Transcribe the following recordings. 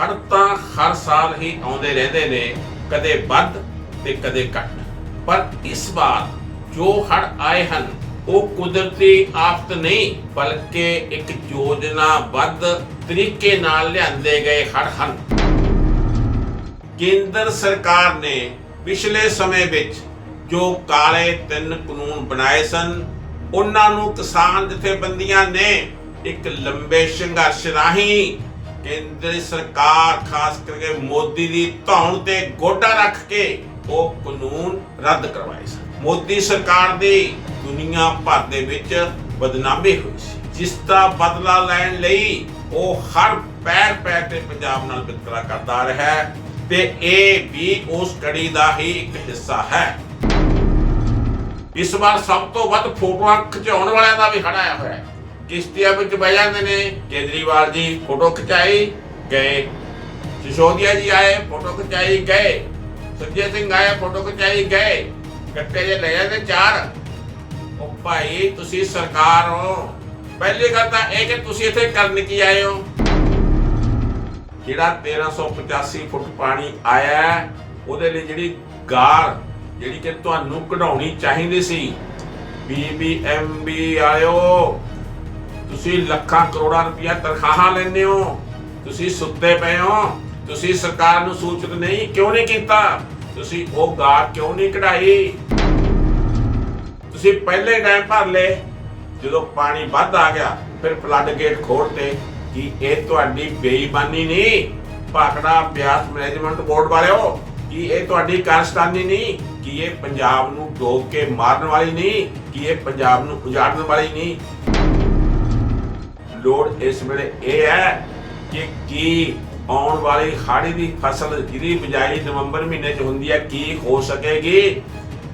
ਹੜ ਤਾਂ ਹਰ ਸਾਲ ਹੀ ਆਉਂਦੇ ਰਹਿੰਦੇ ਨੇ, ਕਦੇ ਵੱਧ ਤੇ ਕਦੇ ਘੱਟ। ਪਰ ਇਸ ਵਾਰ ਜੋ ਹੜ੍ਹ ਆਏ ਹਨ, ਉਹ ਕੁਦਰਤੀ ਆਫਤ ਨਹੀਂ, ਬਲਕਿ ਇੱਕ ਯੋਜਨਾਬੱਧ ਤਰੀਕੇ ਨਾਲ ਲਿਆਂਦੇ ਗਏ ਹੜ੍ਹ ਹਨ। ਕੇਂਦਰ ਸਰਕਾਰ ਨੇ ਪਿਛਲੇ ਸਮੇਂ ਵਿੱਚ ਜੋ ਕਾਲੇ ਤਿੰਨ ਕਾਨੂੰਨ ਬਣਾਏ ਸਨ, ਉਹਨਾਂ ਨੂੰ ਕਿਸਾਨ ਜਥੇਬੰਦੀਆਂ ਨੇ ਇੱਕ ਲੰਬੇ ਸੰਘਰਸ਼ ਰਾਹੀਂ ਕੇਂਦਰ ਸਰਕਾਰ, ਖਾਸ ਕਰਕੇ ਮੋਦੀ ਦੀ ਧੌਣ ਤੇ ਗੋਡਾ ਰੱਖ ਕੇ ਉਹ ਕਾਨੂੰਨ ਰੱਦ ਕਰਵਾਏ ਸਨ। ਮੋਦੀ ਸਰਕਾਰ ਦੀ ਦੁਨੀਆ ਭਰ ਦੇ ਵਿੱਚ ਬਦਨਾਮੀ ਹੋਈ ਸੀ। ਜਿਸ ਦਾ ਬਦਲਾ ਲੈਣ ਲਈ ਉਹ ਹਰ ਪੈਰ ਪੈਰ ਤੇ ਪੰਜਾਬ ਨਾਲ ਵਿਤਕਰਾ ਕਰਦਾ ਰਿਹਾ ਤੇ ਇਹ ਵੀ ਉਸ ਕੜੀ ਦਾ ਹੀ ਇੱਕ ਹਿੱਸਾ ਹੈ। ਇਸ ਵਾਰ ਸਭ ਤੋਂ ਵੱਧ ਫੋਟੋਆਂ ਖਿਚਾਉਣ ਵਾਲਿਆਂ ਦਾ ਵੀ ਖੜਾਇਆ ਹੋਇਆ ਹੈ। ਕਿਸ਼ਤੀਆਂ ਵਿੱਚ ਬਹਿ ਜਾਂਦੇ ਨੇ ਕੇਜਰੀਵਾਲ ਜੀ ਫੋਟੋ ਖਿਚਾਈ ਗਏ। ਸਿਸੋਦੀਆ ਜੀ ਆਏ ਫੋਟੋ ਖਿਚਾਈ ਗਏ। ਸੰਜੇ ਸਿੰਘ ਆਏ ਫੋਟੋ ਖਿਚਾਈ ਗਏ। ਗੱਟੇ ਜੇ ਲੈ ਜਾਂਦੇ ਚਾਰ। ਉਹ ਭਾਈ ਤੁਸੀਂ ਸਰਕਾਰ ਹੋ। ਪਹਿਲੀ ਗੱਲ ਤਾਂ ਇਹ ਕਿ ਤੁਸੀਂ ਇੱਥੇ ਕਰਨ ਕੀ ਆਏ ਹੋ? ਜਿਹੜਾ 1385 ਫੁੱਟ ਪਾਣੀ ਆਇਆ ਹੈ, ਉਹਦੇ ਲਈ ਜਿਹੜੀ ਗਾਰ ਜਿਹੜੀ ਕਿ ਤੁਹਾਨੂੰ ਕਢਾਉਣੀ ਚਾਹੀਦੀ ਸੀ ਬੀਬੀਐਮਬੀ ਆਇਓ ਤੁਸੀਂ ਲੱਖਾਂ ਕਰੋੜਾਂ ਰੁਪਇਆ ਤਨਖਾਹਾਂ ਲੈਂਦੇ ਹੋ। ਤੁਸੀਂ ਸੁੱਤੇ ਪਏ ਹੋ। ਤੁਸੀਂ ਸਰਕਾਰ ਨੂੰ ਸੂਚਿਤ ਨਹੀਂ, ਕਿਉਂ ਨਹੀਂ ਕੀਤਾ? ਤੁਸੀਂ ਉਹ ਗਾਰ ਕਿਉਂ ਨਹੀਂ ਕਢਾਈ? ਤੁਸੀਂ ਪਹਿਲੇ ਟਾਈਮ ਭਰ ਲਏ। ਜਦੋਂ ਪਾਣੀ ਵੱਧ ਆ ਗਿਆ, ਫਿਰ ਫਲੱਡ ਗੇਟ ਖੋਲਤੇ ਕਿ ਇਹ ਤੁਹਾਡੀ ਬੇਈਮਾਨੀ ਨਹੀਂ। ਭਾਖੜਾ ਬਿਆਸ ਮੈਨੇਜਮੈਂਟ ਬੋਰਡ ਵਾਲਿਓ, ਕਿ ਇਹ ਤੁਹਾਡੀ ਕਾਰਸਤਾਨੀ ਨਹੀਂ, ਕਿ ਇਹ ਪੰਜਾਬ ਨੂੰ ਡੋਬ ਕੇ ਮਾਰਨ ਵਾਲੀ ਨਹੀਂ, ਕਿ ਇਹ ਪੰਜਾਬ ਨੂੰ ਉਜਾੜਨ ਵਾਲੀ ਨਹੀਂ। ਲੋੜ ਇਸ ਵੇਲੇ ਇਹ ਹੈ ਕਿ ਕੀ ਆਉਣ ਵਾਲੀ ਹਾੜੀ ਦੀ ਫਸਲ ਜਿਹਦੀ ਬਿਜਾਈ ਨਵੰਬਰ ਮਹੀਨੇ 'ਚ ਹੁੰਦੀ ਹੈ, ਕੀ ਹੋ ਸਕੇਗੀ?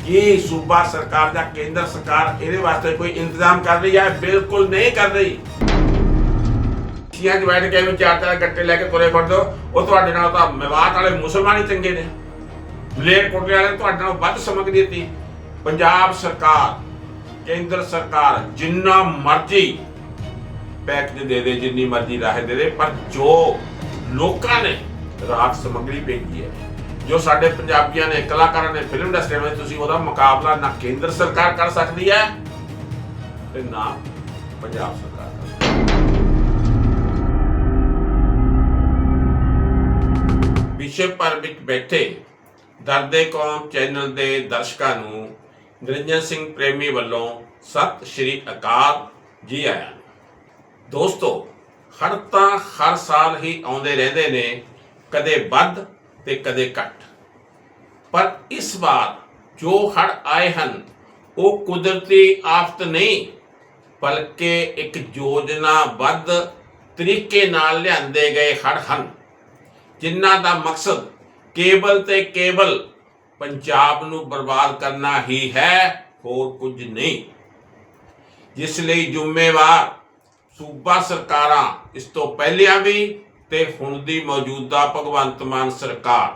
ਕੀ ਸੂਬਾ ਸਰਕਾਰ ਜਾਂ ਕੇਂਦਰ ਸਰਕਾਰ ਇਹਦੇ ਵਾਸਤੇ ਕੋਈ ਇੰਤਜ਼ਾਮ ਕਰ ਰਹੀ ਹੈ? ਬਿਲਕੁਲ ਨਹੀਂ ਕਰ ਰਹੀ। ਚੀਆਂ 'ਚ ਬੈਠ ਕੇ ਵੀ ਚਾਰ ਚਾਰ ਗੱਟੇ ਲੈ ਕੇ ਤੁਰੇ ਫਿਰਦੇ ਹੋ। ਉਹ ਤੁਹਾਡੇ ਨਾਲ ਤਾਂ ਮੇਵਾਤ ਵਾਲੇ ਮੁਸਲਮਾਨ ਹੀ ਚੰਗੇ ਨੇ। ਲੇਟ ਕੋਟਲੇ ਵਾਲੇ ਤੁਹਾਡੇ ਨਾਲ ਵੱਧ ਸਮਗਦੀ ਦਿੱਤੀ। ਪੰਜਾਬ ਸਰਕਾਰ, ਕੇਂਦਰ ਸਰਕਾਰ ਜਿੰਨਾ ਮਰਜ਼ੀ ਪੈਕੇਜ ਦੇ ਦੇ ਜਿੰਨੀ ਮਰਜ਼ੀ ਰਾਹ ਦੇ ਦੇ, ਪਰ ਜੋ ਲੋਕਾਂ ਨੇ ਰਾਹਤ ਸਮੱਗਰੀ ਭੇਜੀ ਹੈ, ਜੋ ਸਾਡੇ ਪੰਜਾਬੀਆਂ ਨੇ, ਕਲਾਕਾਰਾਂ ਨੇ, ਫਿਲਮ ਇੰਡਸਟਰੀ ਵਿੱਚ ਤੁਸੀਂ ਉਹਦਾ ਮੁਕਾਬਲਾ ਨਾ ਕੇਂਦਰ ਸਰਕਾਰ ਕਰ ਸਕਦੀ ਹੈ ਤੇ ਨਾ ਪੰਜਾਬ ਸਰਕਾਰ ਵਿਸ਼ਵ ਭਰ ਵਿੱਚ ਬੈਠੇ ਦਰਦੇ ਕੌਮ ਚੈਨਲ ਦੇ ਦਰਸ਼ਕਾਂ ਨੂੰ ਨਿਰੰਜਨ ਸਿੰਘ ਪ੍ਰੇਮੀ ਵੱਲੋਂ ਸਤਿ ਸ਼੍ਰੀ ਅਕਾਲ ਜੀ ਆਇਆਂ ਦੋਸਤੋ ਹੜ ਤਾਂ ਹਰ ਸਾਲ ਹੀ ਆਉਂਦੇ ਰਹਿੰਦੇ ਨੇ, ਕਦੇ ਵੱਧ ਤੇ ਕਦੇ ਘੱਟ। ਪਰ ਇਸ ਵਾਰ ਜੋ ਹੜ੍ਹ ਆਏ ਹਨ, ਉਹ ਕੁਦਰਤੀ ਆਫਤ ਨਹੀਂ, ਬਲਕਿ ਇੱਕ ਯੋਜਨਾਬੱਧ ਤਰੀਕੇ ਨਾਲ ਲਿਆਂਦੇ ਗਏ ਹੜ੍ਹ ਹਨ, ਜਿਨ੍ਹਾਂ ਦਾ ਮਕਸਦ ਕੇਵਲ ਤੇ ਕੇਵਲ ਪੰਜਾਬ ਨੂੰ ਬਰਬਾਦ ਕਰਨਾ ਹੀ ਹੈ, ਹੋਰ ਕੁਝ ਨਹੀਂ। ਜਿਸ ਲਈ ਜ਼ਿੰਮੇਵਾਰ ਸੂਬਾ ਸਰਕਾਰਾਂ ਇਸ ਤੋਂ ਪਹਿਲਾਂ ਵੀ ਤੇ ਹੁਣ ਦੀ ਮੌਜੂਦਾ ਭਗਵੰਤ ਮਾਨ ਸਰਕਾਰ।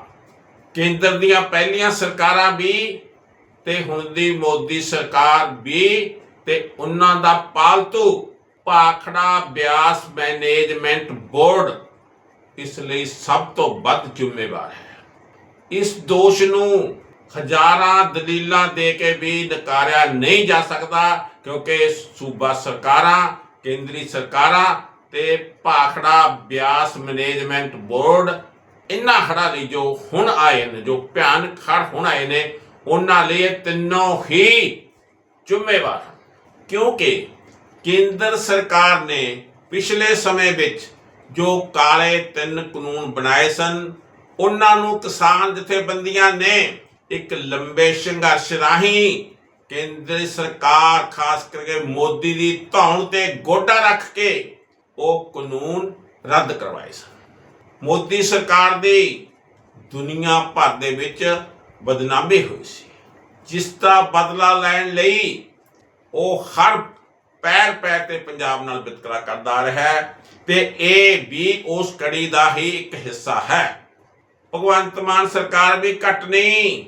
ਕੇਂਦਰ ਦੀਆਂ ਪਹਿਲੀਆਂ ਸਰਕਾਰਾਂ ਵੀ ਤੇ ਹੁਣ ਦੀ ਮੋਦੀ ਸਰਕਾਰ ਵੀ ਤੇ ਉਹਨਾਂ ਦਾ ਪਾਲਤੂ ਭਾਖੜਾ ਬਿਆਸ ਮੈਨੇਜਮੈਂਟ ਬੋਰਡ ਇਸ ਲਈ ਸਭ ਤੋਂ ਵੱਧ ਜ਼ਿੰਮੇਵਾਰ ਹੈ। ਇਸ ਦੋਸ਼ ਨੂੰ ਹਜ਼ਾਰਾਂ ਦਲੀਲਾਂ ਦੇ ਕੇ ਵੀ ਨਕਾਰਿਆ ਨਹੀਂ ਜਾ ਸਕਦਾ ਕਿਉਂਕਿ ਸੂਬਾ ਸਰਕਾਰਾਂ ਕੇਂਦਰੀ ਸਰਕਾਰਾਂ ਤੇ ਭਾਖੜਾ ਬਿਆਸ ਮੈਨੇਜਮੈਂਟ ਬੋਰਡ ਇਹਨਾਂ ਹੜ੍ਹਾਂ ਲਈ ਜੋ ਹੁਣ ਆਏ ਨੇ, ਜੋ ਭਿਆਨਕ ਹੜ੍ਹ ਹੁਣ ਆਏ ਨੇ, ਉਹਨਾਂ ਲਈ ਤਿੰਨੋਂ ਹੀ ਜ਼ਿੰਮੇਵਾਰ ਕਿਉਂਕਿ ਕੇਂਦਰ ਸਰਕਾਰ ਨੇ ਪਿਛਲੇ ਸਮੇਂ ਵਿੱਚ ਜੋ ਕਾਲੇ ਤਿੰਨ ਕਾਨੂੰਨ ਬਣਾਏ ਸਨ, ਉਹਨਾਂ ਨੂੰ ਕਿਸਾਨ ਜਥੇਬੰਦੀਆਂ ਨੇ ਇੱਕ ਲੰਬੇ ਸੰਘਰਸ਼ ਰਾਹੀਂ ਕੇਂਦਰ ਸਰਕਾਰ, ਖਾਸ ਕਰਕੇ ਮੋਦੀ ਦੀ ਧੌਣ ਤੇ ਗੋਡਾ ਰੱਖ ਕੇ ਉਹ ਕਾਨੂੰਨ ਰੱਦ ਕਰਵਾਏ ਸਨ। ਮੋਦੀ ਸਰਕਾਰ ਦੀ ਦੁਨੀਆ ਭਰ ਦੇ ਵਿੱਚ ਬਦਨਾਮੀ ਹੋਈ ਸੀ। ਜਿਸ ਦਾ ਬਦਲਾ ਲੈਣ ਲਈ ਉਹ ਹਰ ਪੈਰ ਪੈਰ ਤੇ ਪੰਜਾਬ ਨਾਲ ਵਿਤਕਰਾ ਕਰਦਾ ਰਿਹਾ ਹੈ ਤੇ ਇਹ ਵੀ ਉਸ ਕੜੀ ਦਾ ਹੀ ਇੱਕ ਹਿੱਸਾ ਹੈ। ਭਗਵੰਤ ਮਾਨ ਸਰਕਾਰ ਵੀ ਘਟ ਨਹੀਂ,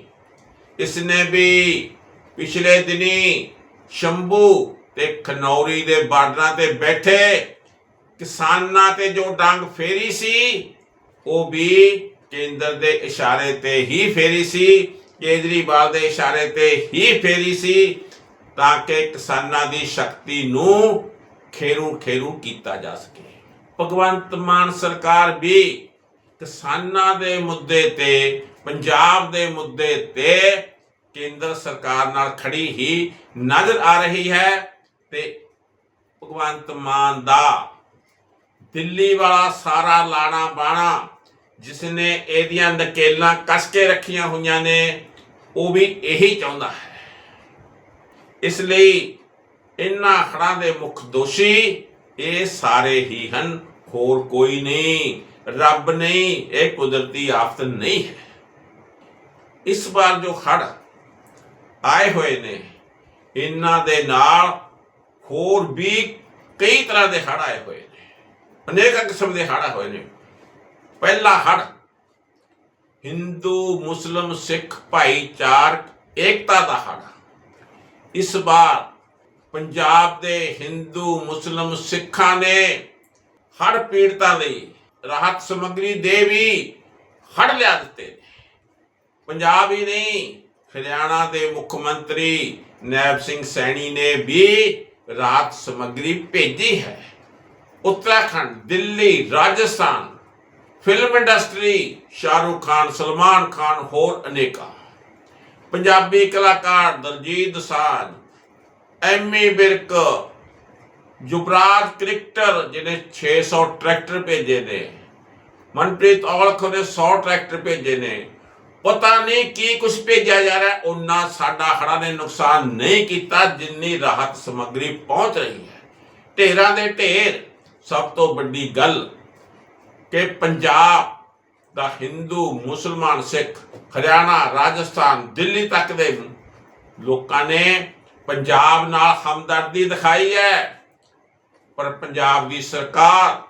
ਇਸਨੇ ਵੀ ਪਿਛਲੇ ਦਿਨੀ ਸ਼ੰਭੂ ਤੇ ਖਨੌਰੀ ਦੇ ਬਾਰਡਰਾਂ ਤੇ ਬੈਠੇ ਕਿਸਾਨਾਂ ਤੇ ਜੋ ਡੰਗ ਫੇਰੀ ਸੀ, ਉਹ ਵੀ ਕੇਂਦਰ ਦੇ ਇਸ਼ਾਰੇ ਤੇ ਹੀ ਫੇਰੀ ਸੀ, ਕੇਜਰੀਵਾਲ ਦੇ ਇਸ਼ਾਰੇ ਤੇ ਹੀ ਫੇਰੀ ਸੀ, ਤਾਂ ਕਿ ਕਿਸਾਨਾਂ ਦੀ ਸ਼ਕਤੀ ਨੂੰ ਖੇਰੂ ਖੇਰੂ ਕੀਤਾ ਜਾ ਸਕੇ। ਭਗਵੰਤ ਮਾਨ ਸਰਕਾਰ ਵੀ ਕਿਸਾਨਾਂ ਦੇ ਮੁੱਦੇ ਤੇ, ਪੰਜਾਬ ਦੇ ਮੁੱਦੇ ਤੇ ਕੇਂਦਰ ਸਰਕਾਰ ਨਾਲ ਖੜੀ ਹੀ ਨਜ਼ਰ ਆ ਰਹੀ ਹੈ ਤੇ ਭਗਵੰਤ ਮਾਨ ਦਾ ਦਿੱਲੀ ਵਾਲਾ ਸਾਰਾ ਲਾਣਾ ਬਾਣਾ ਜਿਸ ਨੇ ਇਹਦੀਆਂ ਨਕੇਲਾਂ ਕੱਸ ਕੇ ਰੱਖੀਆਂ ਹੋਈਆਂ ਨੇ, ਉਹ ਵੀ ਇਹੀ ਚਾਹੁੰਦਾ ਹੈ। ਇਸ ਲਈ ਇਨ੍ਹਾਂ ਹੜ੍ਹਾਂ ਦੇ ਮੁੱਖ ਦੋਸ਼ੀ ਇਹ ਸਾਰੇ ਹੀ ਹਨ, ਹੋਰ ਕੋਈ ਨਹੀਂ, ਰੱਬ ਨਹੀਂ, ਇਹ ਕੁਦਰਤੀ ਆਫਤ ਨਹੀਂ ਹੈ। ਇਸ ਵਾਰ ਜੋ ਹੜ ਆਏ ਹੋਏ ਨੇ। ਇਹਨਾਂ ਦੇ ਨਾਲ ਹੋਰ ਵੀ ਕਈ ਤਰ੍ਹਾਂ ਦੇ ਹੜ ਆਏ ਹੋਏ ਨੇ। ਅਨੇਕ ਕਿਸਮ ਦੇ ਹੜ ਹੋਏ ਨੇ। ਪਹਿਲਾ ਹੜ ਹਿੰਦੂ, ਮੁਸਲਮ, ਸਿੱਖ, ਭਾਈਚਾਰਕ ਏਕਤਾ ਦਾ ਹੜ ਇਸ ਵਾਰ ਪੰਜਾਬ ਦੇ ਹਿੰਦੂ, ਮੁਸਲਮ ਸਿੱਖਾਂ ਨੇ ਹੜ ਪੀੜਤਾਂ ਲਈ ਰਾਹਤ ਸਮੱਗਰੀ ਦੇ ਵੀ ਹੜ ਲਿਆ ਦਿੱਤੇ ਪੰਜਾਬ ਹੀ ਨਹੀਂ ਹਰਿਆਣਾ ਦੇ ਮੁੱਖ ਮੰਤਰੀ ਨੈਬ ਸਿੰਘ ਸੈਣੀ ਨੇ ਵੀ ਰਾਤ ਸਮੱਗਰੀ ਭੇਜੀ ਹੈ। ਉੱਤਰਾਖੰਡ, ਦਿੱਲੀ, ਰਾਜਸਥਾਨ ਫਿਲਮ ਇੰਡਸਟਰੀ ਸ਼ਾਹਰੁਖ ਖਾਨ, ਸਲਮਾਨ ਖਾਨ, ਹੋਰ ਅਨੇਕਾਂ। ਪੰਜਾਬੀ ਕਲਾਕਾਰ ਦਲਜੀਤ ਸਾਧ ਐਮੀ ਬਿਰਕ, ਯੁਵਰਾਜ ਕ੍ਰਿਕਟਰ, ਜਿਹਨੇ 600 ਟਰੈਕਟਰ ਭੇਜੇ ਨੇ, ਮਨਪ੍ਰੀਤ ਔਲਖ ਨੇ 100 ਟਰੈਕਟਰ ਭੇਜੇ ਨੇ ਪਤਾ ਨਹੀਂ ਕੀ ਕੁਝ ਭੇਜਿਆ ਜਾ ਰਿਹਾ। ਉਹਨਾਂ ਸਾਡਾ ਹੜਾ ਨੇ ਨੁਕਸਾਨ ਨਹੀਂ ਕੀਤਾ, ਜਿੰਨੀ ਰਾਹਤ ਸਮੱਗਰੀ ਪਹੁੰਚ ਰਹੀ ਹੈ। ਢੇਰਾਂ ਦੇ ਢੇਰ, ਸਭ ਤੋਂ ਵੱਡੀ ਗੱਲ ਕਿ ਪੰਜਾਬ ਦਾ ਹਿੰਦੂ, ਮੁਸਲਮਾਨ, ਸਿੱਖ, ਹਰਿਆਣਾ, ਰਾਜਸਥਾਨ, ਦਿੱਲੀ ਤੱਕ ਦੇ ਲੋਕਾਂ ਨੇ ਪੰਜਾਬ ਨਾਲ ਹਮਦਰਦੀ ਦਿਖਾਈ ਹੈ। ਪਰ ਪੰਜਾਬ ਦੀ ਸਰਕਾਰ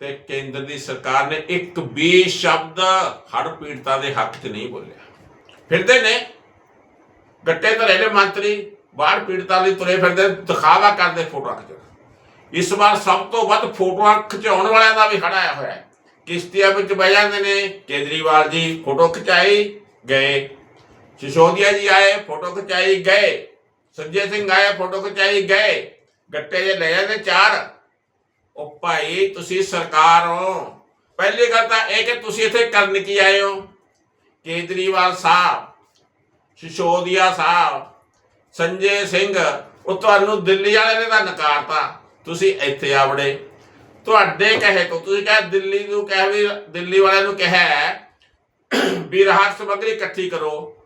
ਤੇ ਕੇਂਦਰ ਦੀ ਸਰਕਾਰ ਨੇ ਇੱਕ ਵੀ ਸ਼ਬਦ ਹੜ੍ਹ ਪੀੜਤਾਂ ਦੇ ਹੱਕ 'ਚ ਨਹੀਂ ਬੋਲਿਆ। ਫਿਰਦੇ ਨੇ। ਗੱਟੇ ਧਰੇ ਨੇ ਮੰਤਰੀ ਬਾਹਰ ਪੀੜਤਾਂ ਲਈ ਤੁਰੇ ਫਿਰਦੇ, ਦਿਖਾਵਾ ਕਰਦੇ ਫੋਟੋਆਂ ਖਿਚਾਉਣ। ਇਸ ਵਾਰ ਸਭ ਤੋਂ ਵੱਧ ਫੋਟੋਆਂ ਖਿਚਾਉਣ ਵਾਲਿਆਂ ਦਾ ਵੀ ਖੜਾ ਆਇਆ ਹੋਇਆ ਹੈ। ਕਿਸ਼ਤੀਆਂ ਵਿੱਚ ਬਹਿ ਜਾਂਦੇ ਨੇ। ਕੇਜਰੀਵਾਲ ਜੀ ਫੋਟੋ ਖਿਚਾਈ, ਗਏ। ਸਿਸੋਦੀਆ ਜੀ ਆਏ, ਫੋਟੋ ਖਿਚਾਈ, ਗਏ। ਸੰਜੇ ਸਿੰਘ ਆਏ, ਫੋਟੋ ਖਿਚਾਈ, ਗਏ। ਗੱਟੇ ਜੇ ਲੈ ਜਾਂਦੇ, ਚਾਰ। ਉਹ ਭਾਈ, ਤੁਸੀਂ ਸਰਕਾਰ ਹੋ। ਪਹਿਲੀ ਗੱਲ ਤਾਂ ਇਹ ਕਿ ਤੁਸੀਂ ਇੱਥੇ ਕਰਨ ਕੀ ਆਏ ਹੋ? ਕੇਜਰੀਵਾਲ ਸਾਹਿਬ, ਸਿਸੋਦੀਆ ਸਾਹਿਬ, ਸੰਜੇ ਸਿੰਘ, ਉਹ ਤੁਹਾਨੂੰ ਦਿੱਲੀ ਵਾਲੇ ਨੇ ਤਾਂ ਨਕਾਰਤਾ। ਤੁਸੀਂ ਇੱਥੇ ਆਵੜੇ ਤੁਹਾਡੇ ਕਹੇ ਤੋਂ ਤੁਸੀਂ ਕਹੇ ਦਿੱਲੀ ਨੂੰ ਕਹੇ ਵੀ, ਦਿੱਲੀ ਵਾਲਿਆਂ ਨੂੰ ਕਹੇ ਵੀ ਰਾਹਤ ਸਮੱਗਰੀ ਇਕੱਠੀ ਕਰੋ।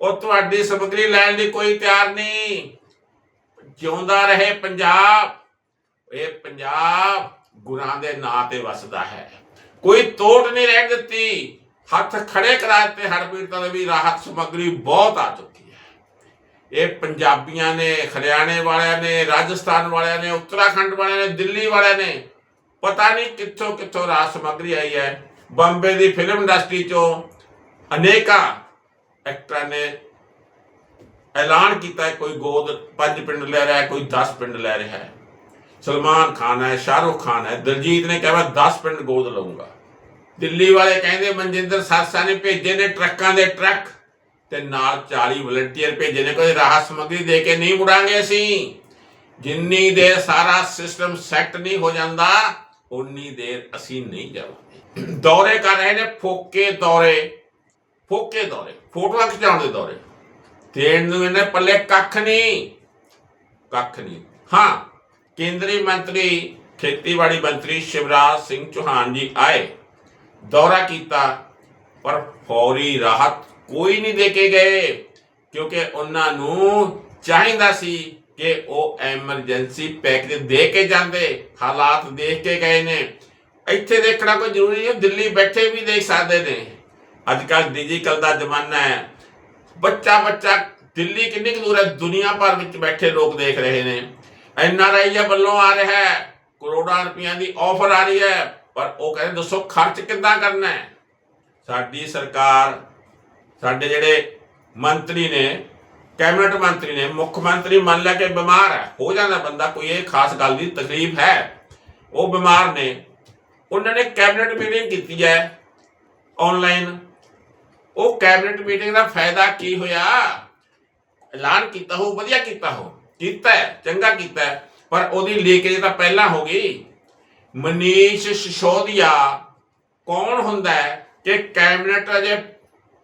ਉਹ ਤੁਹਾਡੀ ਸਮੱਗਰੀ ਲੈਣ ਲਈ ਕੋਈ ਤਿਆਰ ਨਹੀਂ। ਜਿਉਂਦਾ ਰਹੇ ਪੰਜਾਬ। ਇਹ ਪੰਜਾਬ ਗੁਰਾਂ ਦੇ ਨਾਂ ਤੇ ਵਸਦਾ ਹੈ। ਕੋਈ ਤੋਟ ਨਹੀਂ ਰਹਿ ਦਿੱਤੀ। ਹੱਥ ਖੜੇ ਕਰਾ ਦਿੱਤੇ। ਹੜ ਪੀੜਤਾਂ ਦੇ ਵੀ ਰਾਹਤ ਸਮੱਗਰੀ ਬਹੁਤ ਆ ਚੁੱਕੀ ਹੈ। ਇਹ ਪੰਜਾਬੀਆਂ ਨੇ, ਹਰਿਆਣੇ ਵਾਲਿਆਂ ਨੇ, ਰਾਜਸਥਾਨ ਵਾਲਿਆਂ ਨੇ, ਉੱਤਰਾਖੰਡ ਵਾਲਿਆਂ ਨੇ, ਦਿੱਲੀ ਵਾਲਿਆਂ ਨੇ ਪਤਾ ਨਹੀਂ ਕਿੱਥੋਂ ਕਿੱਥੋਂ ਰਾਹਤ ਸਮੱਗਰੀ ਆਈ ਹੈ। ਬੰਬੇ ਦੀ ਫਿਲਮ ਇੰਡਸਟਰੀ ਚੋਂ ਅਨੇਕਾਂ ਐਕਟਰਾਂ ਨੇ ਐਲਾਨ ਕੀਤਾ ਕੋਈ ਗੋਦ ਪੰਜ ਪਿੰਡ ਲੈ ਰਿਹਾ ਕੋਈ 10 ਪਿੰਡ ਲੈ ਰਿਹਾ ਹੈ। ਸਲਮਾਨ ਖਾਨ ਹੈ, ਸ਼ਾਹਰੁਖ ਖਾਨ ਹੈ, ਦਲਜੀਤ ਨੇ ਕਿਹਾ, ਮੈਂ 10 ਪਿੰਡ ਗੋਦ ਲਵਾਂਗਾ ਦਿੱਲੀ ਵਾਲੇ ਕਹਿੰਦੇ, ਮਨਜਿੰਦਰ ਸਾਸਾ ਨੇ ਭੇਜੇ ਨੇ ਟਰੱਕਾਂ ਦੇ ਟਰੱਕ ਤੇ ਨਾਲ 40 ਵਲੰਟੀਅਰ ਭੇਜੇ ਨੇ, ਕੋਈ ਰਾਹਤ ਸਮੱਗਰੀ ਦੇ ਕੇ ਨਹੀਂ ਮੁੜਾਂਗੇ ਅਸੀਂ। ਜਿੰਨੀ ਦੇਰ ਸਾਰਾ ਸਿਸਟਮ ਸੈੱਟ ਨਹੀਂ ਹੋ ਜਾਂਦਾ ਉਨੀ ਦੇਰ ਅਸੀਂ ਨਹੀਂ ਜਾਵਾਂਗੇ। ਦੌਰੇ ਕਰ ਰਹੇ ਨੇ ਫੋਕੇ ਦੌਰੇ ਫੋਕੇ ਦੌਰੇ, ਫੋਟੋਆਂ ਖਿਚਾਉਣ ਦੇ ਦੌਰੇ। ਦੇਣ ਨੂੰ ਇਹਨੇ ਪੱਲੇ ਕੱਖ ਨਹੀਂ ਕੱਖ ਨਹੀਂ। ਹਾਂ ਕੇਂਦਰੀ ਮੰਤਰੀ, ਖੇਤੀਬਾੜੀ ਮੰਤਰੀ ਸ਼ਿਵਰਾਜ ਸਿੰਘ ਚੌਹਾਨ ਜੀ ਆਏ। ਦੌਰਾ ਕੀਤਾ, ਪਰ ਫੌਰੀ ਰਾਹਤ ਕੋਈ ਨਹੀਂ ਦੇ ਕੇ ਗਏ, ਕਿਉਂਕਿ ਉਹਨਾਂ ਨੂੰ ਚਾਹੀਦਾ ਸੀ ਕਿ ਉਹ ਐਮਰਜੈਂਸੀ ਪੈਕੇਜ ਦੇ ਕੇ ਜਾਂਦੇ, ਹਾਲਾਤ ਦੇਖ ਕੇ ਗਏ ਨੇ। ਇੱਥੇ ਦੇਖਣਾ ਕੋਈ ਜ਼ਰੂਰੀ ਨਹੀਂ, ਦਿੱਲੀ ਬੈਠੇ ਵੀ ਦੇਖ ਸਕਦੇ ਨੇ। ਅੱਜ ਕੱਲ ਡਿਜੀਟਲ ਦਾ ਜ਼ਮਾਨਾ ਹੈ। ਬੱਚਾ ਬੱਚਾ ਦਿੱਲੀ ਕਿੰਨੀ ਕੁ ਦੂਰ ਹੈ? ਦੁਨੀਆ ਭਰ ਵਿੱਚ ਬੈਠੇ ਲੋਕ ਦੇਖ ਰਹੇ ਨੇ। ਐਨ ਆਰ ਐਨਆਰਆਈ ਵੱਲੋਂ ਆ ਰਿਹਾ ਹੈ। ਕਰੋੜਾਂ ਰੁਪਈਆਂ ਦੀ ਆਫਰ ਆ ਰਹੀ ਹੈ। ਪਰ ਉਹ ਕਹਿੰਦੇ, ਦੱਸੋ ਖਰਚ ਕਿੱਦਾਂ ਕਰਨਾ ਹੈ? ਸਾਡੀ ਸਰਕਾਰ, ਸਾਡੇ ਜਿਹੜੇ ਮੰਤਰੀ ਨੇ, ਕੈਬਨਿਟ ਮੰਤਰੀ ਨੇ, ਮੁੱਖ ਮੰਤਰੀ ਮੰਨ ਲਿਆ ਕਿ ਬਿਮਾਰ ਹੈ, ਹੋ ਜਾਂਦਾ ਬੰਦਾ, ਕੋਈ ਇਹ ਖਾਸ ਗੱਲ ਦੀ ਤਕਲੀਫ ਹੈ। ਉਹ ਬਿਮਾਰ ਨੇ। ਉਹਨਾਂ ਨੇ ਕੈਬਨਿਟ ਮੀਟਿੰਗ ਕੀਤੀ ਹੈ ਆਨਲਾਈਨ ਉਹ ਕੈਬਨਿਟ ਮੀਟਿੰਗ ਦਾ ਫਾਇਦਾ ਕੀ ਹੋਇਆ? ਐਲਾਨ ਕੀਤਾ ਹੋ ਵਧੀਆ ਕੀਤਾ ਹੋ ਕੀਤਾ ਹੈ, ਚੰਗਾ ਕੀਤਾ ਪਰ ਉਹਦੀ ਲੀਕੇਜ ਤਾਂ ਪਹਿਲਾਂ ਹੋ ਗਈ। ਮਨੀਸ਼ ਸਿਸੋਦੀਆ, ਕੌਣ ਹੁੰਦਾ ਹੈ ਕਿ ਕੈਬਨਿਟ ਅਜੇ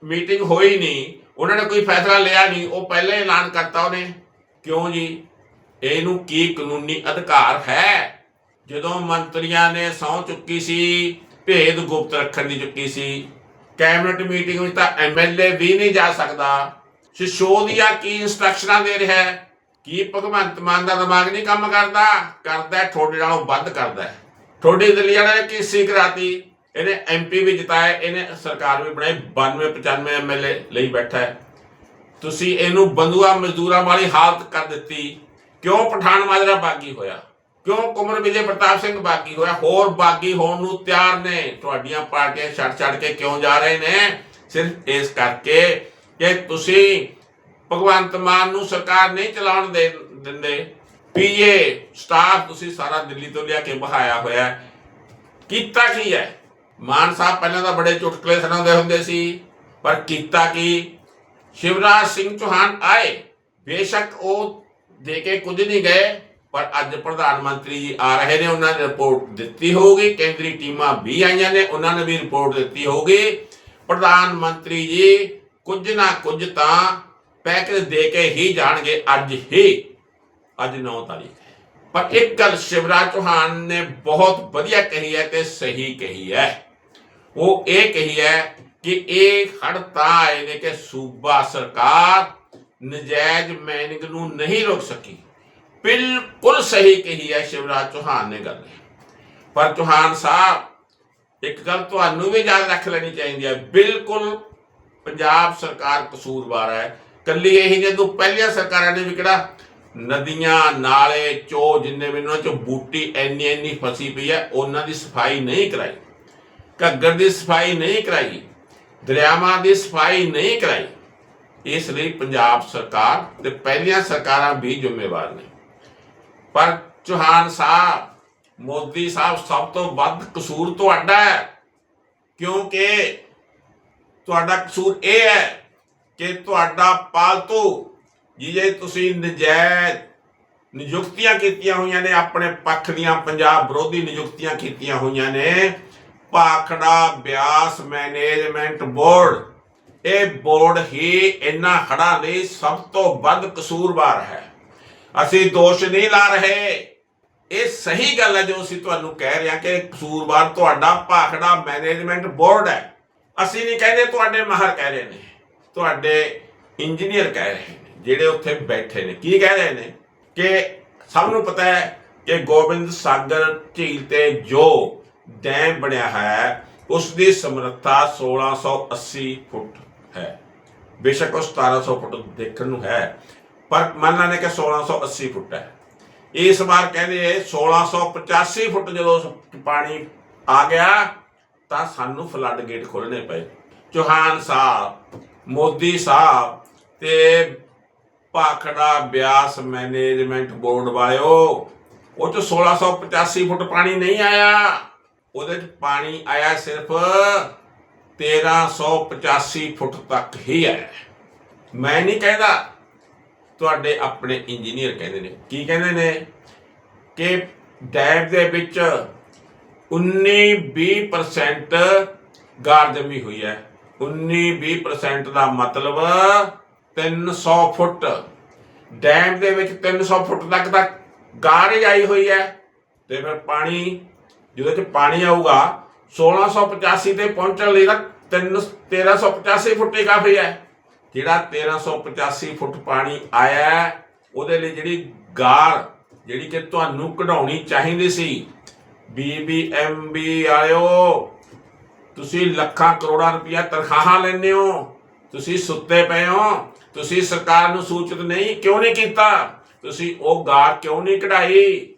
ਮੀਟਿੰਗ ਹੋਈ ਨਹੀਂ, ਉਹਨਾਂ ਨੇ ਕੋਈ ਫੈਸਲਾ ਲਿਆ ਨਹੀਂ, ਉਹ ਪਹਿਲਾਂ ਹੀ ਐਲਾਨ ਕਰਤਾ ਉਹਨੇ। ਕਿਉਂ ਜੀ? ਇਹਨੂੰ ਕੀ ਕਾਨੂੰਨੀ ਅਧਿਕਾਰ ਹੈ? ਜਦੋਂ ਮੰਤਰੀਆਂ ਨੇ ਸਹੁੰ ਚੁੱਕੀ ਸੀ, ਭੇਦ ਗੁਪਤ ਰੱਖਣ ਦੀ ਚੁੱਕੀ ਸੀ, ਕੈਬਨਿਟ ਮੀਟਿੰਗ ਵਿੱਚ ਤਾਂ ਐਮਐਲਏ ਵੀ ਨਹੀਂ ਜਾ ਸਕਦਾ। ਸਿਸੋਦੀਆ ਕੀ ਇਨਸਟਰਕਸ਼ਨਾਂ ਦੇ ਰਿਹਾ ਹੈ? ਕੀ ਭਗਵੰਤ ਮਾਨ ਦਾ ਦਿਮਾਗ ਨਹੀਂ ਕੰਮ ਕਰਦਾ? ਕਰਦਾ ਹੈ, ਤੁਹਾਡੇ ਨਾਲੋਂ ਵੱਧ ਕਰਦਾ ਹੈ। ਦਿੱਲੀ ਵਾਲਿਆਂ ਨੇ ਕੀ ਸੀ ਕਰਾਤੀ? ਇਹਨੇ ਐਮਪੀ ਵੀ ਜਿਤਾਇਆ ਇਹਨੇ ਸਰਕਾਰ ਵੀ ਬਣਾਈ 92 95 ਐਮਐਲਏ ਲਈ ਬੈਠਾ ਹੈ। ਤੁਸੀਂ ਇਹਨੂੰ ਬੰਦੂਆ ਮਜ਼ਦੂਰਾਂ ਵਾਲੀ ਹਾਲਤ ਕਰ ਦਿੱਤੀ। ਕਿਉਂ ਪਠਾਨ ਮਾਜਰਾ ਬਾਗੀ ਹੋਇਆ? ਕਿਉਂ ਕੁਮਰ ਵਿਜੇ ਪ੍ਰਤਾਪ ਸਿੰਘ ਬਾਗੀ ਹੋਇਆ? ਹੋਰ ਬਾਗੀ ਹੋਣ ਨੂੰ ਤਿਆਰ ਨੇ। ਤੁਹਾਡੀਆਂ ਪਾਰਟੀਆਂ ਛੱਡ ਛੱਡ ਕੇ ਕਿਉਂ ਜਾ ਰਹੇ ਨੇ? ਸਿਰਫ ਇਸ ਕਰਕੇ ਕਿ ਤੁਸੀਂ ਭਗਵੰਤ ਮਾਨ ਨੂੰ ਸਰਕਾਰ ਨਹੀਂ ਚਲਾਉਣ ਦੇ ਦਿੰਦੇ। ਪੀਏ ਸਟਾਫ ਤੁਸੀਂ ਸਾਰਾ ਦਿੱਲੀ ਤੋਂ ਲਿਆ ਕੇ ਬਹਾਇਆ ਹੋਇਆ ਕੀਤਾ ਕੀ ਹੈ? ਮਾਨ ਸਾਹਿਬ ਪਹਿਲਾਂ ਤਾਂ ਬੜੇ ਚੁਟਕਲੇ ਸੁਣਾਉਂਦੇ ਹੁੰਦੇ ਸੀ, ਪਰ ਕੀਤਾ ਕੀ? ਸ਼ਿਵਰਾਜ ਸਿੰਘ ਚੌਹਾਨ ਆਏ। ਬੇਸ਼ੱਕ ਉਹ ਦੇ ਕੇ ਕੁਝ ਨਹੀਂ ਗਏ, ਪਰ ਅੱਜ ਪ੍ਰਧਾਨ ਮੰਤਰੀ ਜੀ ਆ ਰਹੇ ਨੇ, ਉਹਨਾਂ ਨੇ ਰਿਪੋਰਟ ਦਿੱਤੀ ਹੋਊਗੀ। ਕੇਂਦਰੀ ਟੀਮਾਂ ਵੀ ਆਈਆਂ ਨੇ, ਉਹਨਾਂ ਨੇ ਵੀ ਰਿਪੋਰਟ ਦਿੱਤੀ ਹੋਊਗੀ। ਪ੍ਰਧਾਨ ਮੰਤਰੀ ਜੀ, ਕੁਝ ਨਾ ਕੁਝ ਤਾਂ ਪੈਕੇਜ ਦੇ ਕੇ ਹੀ ਜਾਣਗੇ ਅੱਜ ਹੀ। ਅੱਜ 9 ਤਾਰੀਖ ਹੈ। ਪਰ ਇੱਕ ਗੱਲ ਸ਼ਿਵਰਾਜ ਚੌਹਾਨ ਨੇ ਬਹੁਤ ਵਧੀਆ ਕਹੀ ਹੈ ਤੇ ਸਹੀ ਕਹੀ ਹੈ। ਉਹ ਇਹ ਕਹੀ ਹੈ ਕਿ ਇਹ ਹੜ ਤਾਂ ਕਿ ਸੂਬਾ ਸਰਕਾਰ ਨਜਾਇਜ਼ ਮਾਈਨਿੰਗ ਨੂੰ ਨਹੀਂ ਰੋਕ ਸਕੀ। ਬਿਲਕੁਲ ਸਹੀ ਕਹੀ ਹੈ ਸ਼ਿਵਰਾਜ ਚੌਹਾਨ ਨੇ ਗੱਲ। ਪਰ ਚੌਹਾਨ ਸਾਹਿਬ, ਇੱਕ ਗੱਲ ਤੁਹਾਨੂੰ ਵੀ ਯਾਦ ਰੱਖ ਲੈਣੀ ਚਾਹੀਦੀ ਹੈ। ਬਿਲਕੁਲ ਪੰਜਾਬ ਸਰਕਾਰ ਕਸੂਰਵਾਰ ਹੈ। ਕੱਲੀ ਇਹੀ ਜਦੋਂ ਪਹਿਲੀਆਂ ਸਰਕਾਰਾਂ ਨੇ ਵੀ ਕਿਹੜਾ ਨਦੀਆਂ, ਨਾਲੇ ਚੋ ਜਿੰਨੇ ਵੀ ਉਹਨਾਂ ਚੋਂ ਬੂਟੀ ਇੰਨੀ ਇੰਨੀ ਫਸੀ ਪਈ ਹੈ, ਉਹਨਾਂ ਦੀ ਸਫ਼ਾਈ ਨਹੀਂ ਕਰਾਈ। ਘੱਗਰ ਦੀ ਸਫ਼ਾਈ ਨਹੀਂ ਕਰਾਈ, ਦਰਿਆਵਾਂ ਦੀ ਸਫ਼ਾਈ ਨਹੀਂ ਕਰਾਈ। ਇਸ ਲਈ ਪੰਜਾਬ ਸਰਕਾਰ ਤੇ ਪਹਿਲੀਆਂ ਸਰਕਾਰਾਂ ਵੀ ਜ਼ਿੰਮੇਵਾਰ ਨੇ। ਪਰ ਚੌਹਾਨ ਸਾਹਿਬ, ਮੋਦੀ ਸਾਹਿਬ ਸਭ ਤੋਂ ਵੱਧ ਕਸੂਰ ਤੁਹਾਡਾ ਹੈ, ਕਿਉਂਕਿ ਤੁਹਾਡਾ ਕਸੂਰ ਇਹ ਹੈ ਕਿ ਤੁਹਾਡਾ ਪਾਲਤੂ ਜਿਹੇ ਤੁਸੀਂ ਨਜਾਇਜ਼ ਨਿਯੁਕਤੀਆਂ ਕੀਤੀਆਂ ਹੋਈਆਂ ਨੇ, ਆਪਣੇ ਪੱਖ ਦੀਆਂ ਪੰਜਾਬ ਵਿਰੋਧੀ ਨਿਯੁਕਤੀਆਂ ਕੀਤੀਆਂ ਹੋਈਆਂ ਨੇ। ਭਾਖੜਾ ਬਿਆਸ ਮੈਨੇਜਮੈਂਟ ਬੋਰਡ, ਇਹ ਬੋਰਡ ਹੀ ਇਹਨਾਂ ਹੜਾਂ ਲਈ ਸਭ ਤੋਂ ਵੱਧ ਕਸੂਰਵਾਰ ਹੈ। ਅਸੀਂ ਦੋਸ਼ ਨਹੀਂ ਲਾ ਰਹੇ। ਇਹ ਸਹੀ ਗੱਲ ਹੈ ਜੋ ਅਸੀਂ ਤੁਹਾਨੂੰ ਕਹਿ ਰਹੇ ਹਾਂ ਕਿ ਕਸੂਰਵਾਰ ਤੁਹਾਡਾ ਭਾਖੜਾ ਮੈਨੇਜਮੈਂਟ ਬੋਰਡ ਹੈ। ਅਸੀਂ ਨਹੀਂ ਕਹਿੰਦੇ ਤੁਹਾਡੇ ਮਾਹਰ ਕਹਿ ਰਹੇ ਨੇ। ਤੁਹਾਡੇ ਇੰਜੀਨੀਅਰ ਕਹਿ ਰਹੇ ਨੇ, ਜਿਹੜੇ ਉੱਥੇ ਬੈਠੇ ਨੇ। ਕੀ ਕਹਿ ਰਹੇ ਨੇ? ਕਿ ਸਭ ਨੂੰ ਪਤਾ ਹੈ ਕਿ ਗੋਬਿੰਦ ਸਾਗਰ ਝੀਲ ਤੇ ਜੋ ਡੈਮ ਬਣਿਆ ਹੈ ਉਸ ਦੀ ਸਮਰੱਥਾ 1680 ਫੁੱਟ ਹੈ। ਬੇਸ਼ੱਕ ਉਹ 1700 ਫੁੱਟ ਦੇਖਣ ਨੂੰ ਹੈ, ਪਰ ਮੰਨ ਲੈਣੇ ਕਿ 1680 ਫੁੱਟ ਹੈ। ਇਸ ਵਾਰ ਕਹਿੰਦੇ 1685 ਫੁੱਟ ਜਦੋਂ ਪਾਣੀ ਆ ਗਿਆ, ਤਾਂ ਸਾਨੂੰ ਫਲੱਡ ਗੇਟ ਖੋਲਣੇ ਪਏ। ਚੌਹਾਨ ਸਾਹਿਬ ਮੋਦੀ ਸਾਹਿਬ ਤੇ ਭਾਖੜਾ ਬਿਆਸ ਮੈਨੇਜਮੈਂਟ ਬੋਰਡ ਵਾਲਿਓ, ਉਹ ਚ 1685 ਫੁੱਟ ਪਾਣੀ ਨਹੀਂ ਆਇਆ। ਉਹਦੇ ਚ ਪਾਣੀ ਆਇਆ ਸਿਰਫ 1385 ਫੁੱਟ ਤੱਕ ਹੀ ਆਇਆ ਮੈਂ ਨਹੀਂ ਕਹਿੰਦਾ, ਤੁਹਾਡੇ ਆਪਣੇ ਇੰਜੀਨੀਅਰ ਕਹਿੰਦੇ ਨੇ। ਕੀ ਕਹਿੰਦੇ ਨੇ? ਕਿ ਡੈਬ ਦੇ ਵਿੱਚ 19-20% ਗਾਰਜਮੀ ਹੋਈ ਹੈ। 19-20% ਦਾ ਮਤਲਬ 300 ਫੁੱਟ। ਡੈਮ ਦੇ ਵਿੱਚ 300 ਫੁੱਟ ਤੱਕ ਤਾਂ ਗਾਰ ਆਈ ਹੋਈ ਹੈ। ਤੇ ਫਿਰ ਪਾਣੀ, ਜਿਹਦੇ ਚ ਪਾਣੀ ਆਊਗਾ 1685 ਤੇ ਪਹੁੰਚਣ ਲਈ ਤਾਂ 3 1385 ਫੁੱਟ ਹੀ ਕਾਫੀ ਹੈ। ਜਿਹੜਾ 1385 ਫੁੱਟ ਪਾਣੀ ਆਇਆ ਉਹਦੇ ਲਈ ਜਿਹੜੀ ਗਾਰ, ਜਿਹੜੀ ਕਿ ਤੁਹਾਨੂੰ ਕਢਾਉਣੀ ਚਾਹੀਦੀ ਸੀ ਬੀਬੀਐਮਬੀ ਆਇਓ ਤੁਸੀਂ ਲੱਖਾਂ ਕਰੋੜਾਂ ਰੁਪਇਆ ਤਨਖਾਹਾਂ ਲੈਂਦੇ ਹੋ, ਤੁਸੀਂ ਸੁੱਤੇ ਪਏ ਹੋ, ਤੁਸੀਂ ਸਰਕਾਰ ਨੂੰ ਸੂਚਿਤ ਨਹੀਂ, ਕਿਉਂ ਨਹੀਂ ਕੀਤਾ? ਤੁਸੀਂ ਉਹ ਗਾਰ ਕਿਉਂ ਨਹੀਂ ਕਢਾਈ?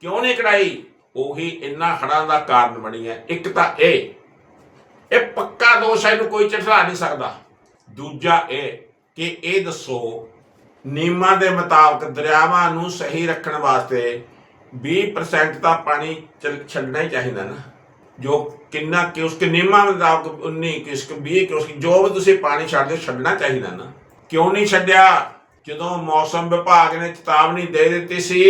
ਕਿਉਂ ਨਹੀਂ ਕਢਾਈ? ਉਹੀ ਇੰਨਾ ਹੜਾਂ ਦਾ ਕਾਰਨ ਬਣੀ ਹੈ। ਇੱਕ ਤਾਂ ਇਹ ਇਹ ਪੱਕਾ ਦੋਸ਼ ਹੈ, ਇਹਨੂੰ ਕੋਈ ਝਟਲਾ ਨਹੀਂ ਸਕਦਾ। ਦੂਜਾ ਇਹ ਕਿ ਇਹ ਦੱਸੋ ਨਿਯਮਾਂ ਦੇ ਮੁਤਾਬਕ ਦਰਿਆਵਾਂ ਨੂੰ ਸਹੀ ਰੱਖਣ ਵਾਸਤੇ 20% ਤਾਂ ਪਾਣੀ ਚੱਲ- ਛੱਡਣਾ ਹੀ ਚਾਹੀਦਾ ਨਾ। ਜੋ ਕਿੰਨਾ ਕਿ ਉਸ ਨਿਯਮਾਂ ਮੁਤਾਬਕ 19 ਕਿ ਉਸ ਕੇ 20 ਕਿ ਉਸ ਜੋ ਵੀ ਤੁਸੀਂ ਪਾਣੀ ਛੱਡਦੇ ਹੋ, ਛੱਡਣਾ ਚਾਹੀਦਾ ਨਾ। ਕਿਉਂ ਨਹੀਂ ਛੱਡਿਆ? ਜਦੋਂ ਮੌਸਮ ਵਿਭਾਗ ਨੇ ਚੇਤਾਵਨੀ ਦੇ ਦਿੱਤੀ ਸੀ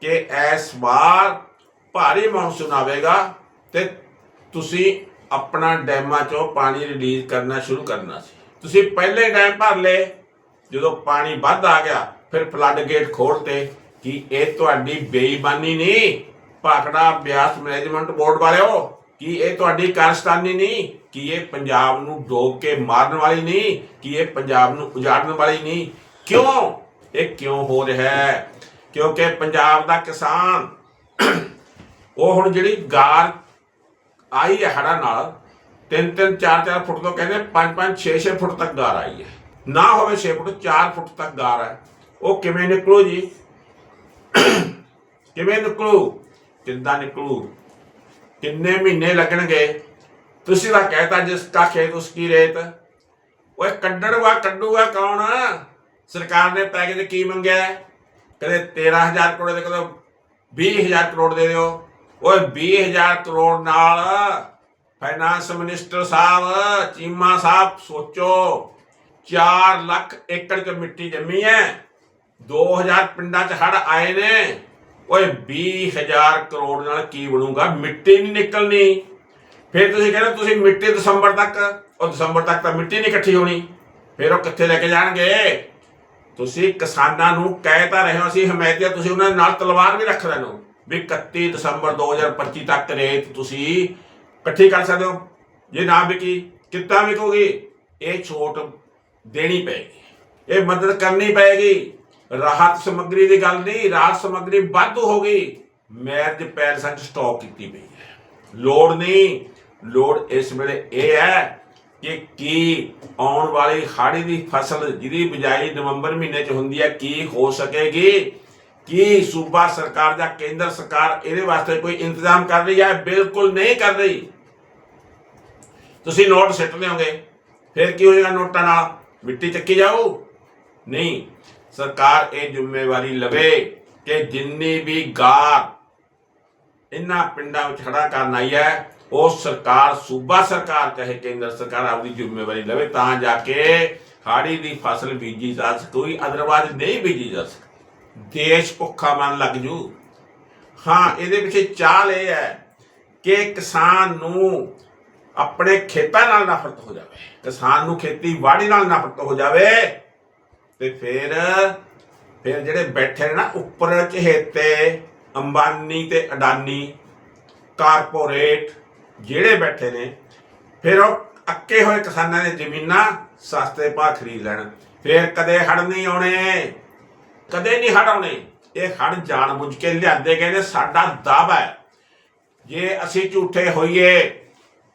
ਕਿ ਇਸ ਵਾਰ ਭਾਰੀ ਮੌਨਸੂਨ ਆਵੇਗਾ ਤੇ ਤੁਸੀਂ ਆਪਣਾ ਡੈਮਾਂ ਚੋਂ ਪਾਣੀ ਰਿਲੀਜ਼ ਕਰਨਾ ਸ਼ੁਰੂ ਕਰਨਾ ਸੀ। ਤੁਸੀਂ ਪਹਿਲੇ ਡੈਮ ਭਰ ਲਏ ਜਦੋਂ ਪਾਣੀ ਵੱਧ ਆ ਗਿਆ ਫਿਰ ਫਲੱਡ ਗੇਟ ਖੋਲਤੇ ਕਿ ਇਹ ਤੁਹਾਡੀ ਬੇਈਮਾਨੀ ਨਹੀਂ ਭਾਖੜਾ ਬਿਆਸ ਮੈਨੇਜਮੈਂਟ ਬੋਰਡ ਵਾਲਿਓ ਕਿ ਇਹ ਤੁਹਾਡੀ ਕਾਰਸਤਾਨੀ ਨਹੀਂ? ਕਿ ਇਹ ਪੰਜਾਬ ਨੂੰ ਡੋਬ ਕੇ ਮਾਰਨ ਵਾਲੀ ਨਹੀਂ? ਕਿ ਇਹ ਪੰਜਾਬ ਨੂੰ ਉਜਾੜਨ ਵਾਲੀ ਨਹੀਂ? ਕਿਉਂ? ਇਹ ਕਿਉਂ ਹੋ ਰਿਹਾ ਹੈ? ਕਿਉਂਕਿ ਪੰਜਾਬ ਦਾ ਕਿਸਾਨ ਉਹ ਹੁਣ ਜਿਹੜੀ ਗਾਰ ਆਈ ਹੈ ਹੜਾ ਨਾਲ, ਤਿੰਨ ਤਿੰਨ, ਚਾਰ ਚਾਰ ਫੁੱਟ ਤੋਂ ਕਹਿੰਦੇ 5 5 6 6 ਫੁੱਟ ਤੱਕ ਗਾਰ ਆਈ ਹੈ। ਨਾ ਹੋਵੇ 6 ਫੁੱਟ 4 ਫੁੱਟ ਤੱਕ ਗਾਰ ਹੈ। ਉਹ ਕਿਵੇਂ ਨਿਕਲੂ ਜੀ? ਕਿਵੇਂ ਨਿਕਲੂ? ਕਿੱਦਾਂ ਨਿਕਲੂ? ਕਿੰਨੇ ਮਹੀਨੇ ਲੱਗਣਗੇ? ਤੁਸੀਂ ਤਾਂ ਕਹਿਤਾ ਜਿਸ ਕਾ ਖੇਤ ਉਸ ਕੀ ਰੇਤ। ਓਏ ਕੱਢਣਵਾ ਕੱਢੂਗਾ ਕੌਣ? ਸਰਕਾਰ ਨੇ ਪੈਕੇਜ ਕੀ ਮੰਗਿਆ? ਹੈ? ਕਦੇ 13000 ਕਰੋੜ ਦੇ ਕਦੇ 20000 ਕਰੋੜ ਦੇ ਦਿਓ। ਓਏ 20000 ਕਰੋੜ ਨਾਲ ਫਾਈਨਾਂਸ ਮਿਨਿਸਟਰ ਸਾਹਿਬ, ਚੀਮਾ ਸਾਹਿਬ, ਸੋਚੋ 4 ਲੱਖ ਏਕੜ ਚ ਮਿੱਟੀ ਜੰਮੀ ਹੈ। 2000 ਪਿੰਡਾਂ ਚ ਹੜ ਆਏ ਨੇ। ਓਏ 20000 ਕਰੋੜ ਨਾਲ ਕੀ ਬਣੂਗਾ? ਮਿੱਟੀ ਨਹੀਂ ਨਿਕਲਣੀ। ਫਿਰ ਤੁਸੀਂ ਕਹਿੰਦੇ ਤੁਸੀਂ ਮਿੱਟੀ ਦਸੰਬਰ ਤੱਕ, ਉਹ ਦਸੰਬਰ ਤੱਕ ਤਾਂ ਮਿੱਟੀ ਨਹੀਂ ਇਕੱਠੀ ਹੋਣੀ। ਫਿਰ ਉਹ ਕਿੱਥੇ ਲੈ ਕੇ ਜਾਣਗੇ? ਤੁਸੀਂ ਕਿਸਾਨਾਂ ਨੂੰ ਕਹਿ ਤਾਂ ਰਹੇ ਹੋ, ਅਸੀਂ ਹਮਾਇਤੀਆ ਤੁਸੀਂ ਉਹਨਾਂ ਨਾਲ ਤਲਵਾਰ ਵੀ ਰੱਖ ਰਹੇ ਹੋ ਵੀ 31 ਦਸੰਬਰ 2025 ਤੱਕ ਰੇਤ ਤੁਸੀਂ ਇਕੱਠੀ ਕਰ ਸਕਦੇ ਹੋ। ਜੇ ਨਾ ਵਿਕੀ, ਕਿੱਦਾਂ ਵਿਕੋਗੀ? ਇਹ ਛੋਟ ਦੇਣੀ ਪਏਗੀ। ਇਹ ਮਦਦ ਕਰਨੀ ਪਏਗੀ। ਰਾਹਤ ਸਮੱਗਰੀ ਦੀ ਗੱਲ ਨਹੀਂ, ਰਾਹਤ ਸਮੱਗਰੀ ਵਾਧੂ ਹੋ ਗਈ। ਮੈਰਜ ਪੈਲਸਾਂ 'ਚ ਸਟਾਕ ਕੀਤੀ ਪਈ ਹੈ। ਲੋੜ ਨਹੀਂ, ਲੋੜ ਇਸ ਵੇਲੇ ਇਹ ਹੈ ਕਿ ਕੀ ਆਉਣ ਵਾਲੀ ਹਾੜੀ ਦੀ ਫਸਲ ਜਿਹਦੀ ਬਿਜਾਈ ਨਵੰਬਰ ਮਹੀਨੇ 'ਚ ਹੁੰਦੀ ਹੈ, ਕੀ ਹੋ ਸਕੇਗੀ? ਕੀ ਸੂਬਾ ਸਰਕਾਰ ਜਾਂ ਕੇਂਦਰ ਸਰਕਾਰ ਇਹਦੇ ਵਾਸਤੇ ਕੋਈ ਇੰਤਜ਼ਾਮ ਕਰ ਰਹੀ ਹੈ? ਬਿਲਕੁਲ ਨਹੀਂ ਕਰ ਰਹੀ। ਤੁਸੀਂ ਨੋਟ ਸਿੱਟ ਲਿਓਗੇ, ਫਿਰ ਕੀ ਹੋਏਗਾ ਨੋਟਾਂ ਨਾਲ? ਮਿੱਟੀ ਚੱਕੀ ਜਾਊ? ਨਹੀਂ। ਸਰਕਾਰ ਇਹ ਜ਼ਿੰਮੇਵਾਰੀ ਲਵੇ ਕਿ ਜਿੰਨੀ ਵੀ ਗਾਰ ਇਹਨਾਂ ਪਿੰਡਾਂ ਵਿੱਚ ਖੜਾ ਕਰਨ ਆਈ ਹੈ, ਉਹ ਸਰਕਾਰ, ਸੂਬਾ ਸਰਕਾਰ ਚਾਹੇ ਕੇਂਦਰ ਸਰਕਾਰ ਆਪਦੀ ਜ਼ਿੰਮੇਵਾਰੀ ਲਵੇ ਤਾਂ ਜਾ ਕੇ ਹਾੜੀ ਦੀ ਫਸਲ ਬੀਜੀ ਜਾ ਸਕੂਈ ਅਦਰਵਾਇਜ਼ ਨਹੀਂ ਬੀਜੀ ਜਾ ਸਕਦੀ ਦੇਸ਼ ਭੁੱਖਾ ਮਨ ਲੱਗ ਜੂ। ਹਾਂ, ਇਹਦੇ ਪਿੱਛੇ ਚਾਲ ਇਹ ਹੈ ਕਿ ਕਿਸਾਨ ਨੂੰ ਆਪਣੇ ਖੇਤਾਂ ਨਾਲ ਨਫ਼ਰਤ ਹੋ ਜਾਵੇ, ਕਿਸਾਨ ਨੂੰ ਖੇਤੀਬਾੜੀ ਨਾਲ ਨਫ਼ਰਤ ਹੋ ਜਾਵੇ ਤੇ ਫਿਰ ਫਿਰ ਜਿਹੜੇ ਬੈਠੇ ਨੇ ਨਾ ਉੱਪਰ ਚਹੇਤੇ, ਅੰਬਾਨੀ ਤੇ ਅਡਾਨੀ, ਕਾਰਪੋਰੇਟ, ਜਿਹੜੇ ਬੈਠੇ ਨੇ, ਫਿਰ ਉਹ ਅੱਕੇ ਹੋਏ ਕਿਸਾਨਾਂ ਦੇ ਜ਼ਮੀਨਾਂ ਸਸਤੇ ਭਾਅ ਖਰੀਦ ਲੈਣ। ਫਿਰ ਕਦੇ ਹੜ ਨਹੀਂ ਆਉਣੇ, ਕਦੇ ਨਹੀਂ ਹੜ ਆਉਣੇ। ਇਹ ਹੜ ਜਾਣਬੁੱਝ ਕੇ ਲਿਆਂਦੇ ਗਏ ਨੇ, ਸਾਡਾ ਦਾਅਵਾ ਹੈ। ਜੇ ਅਸੀਂ ਝੂਠੇ ਹੋਈਏ,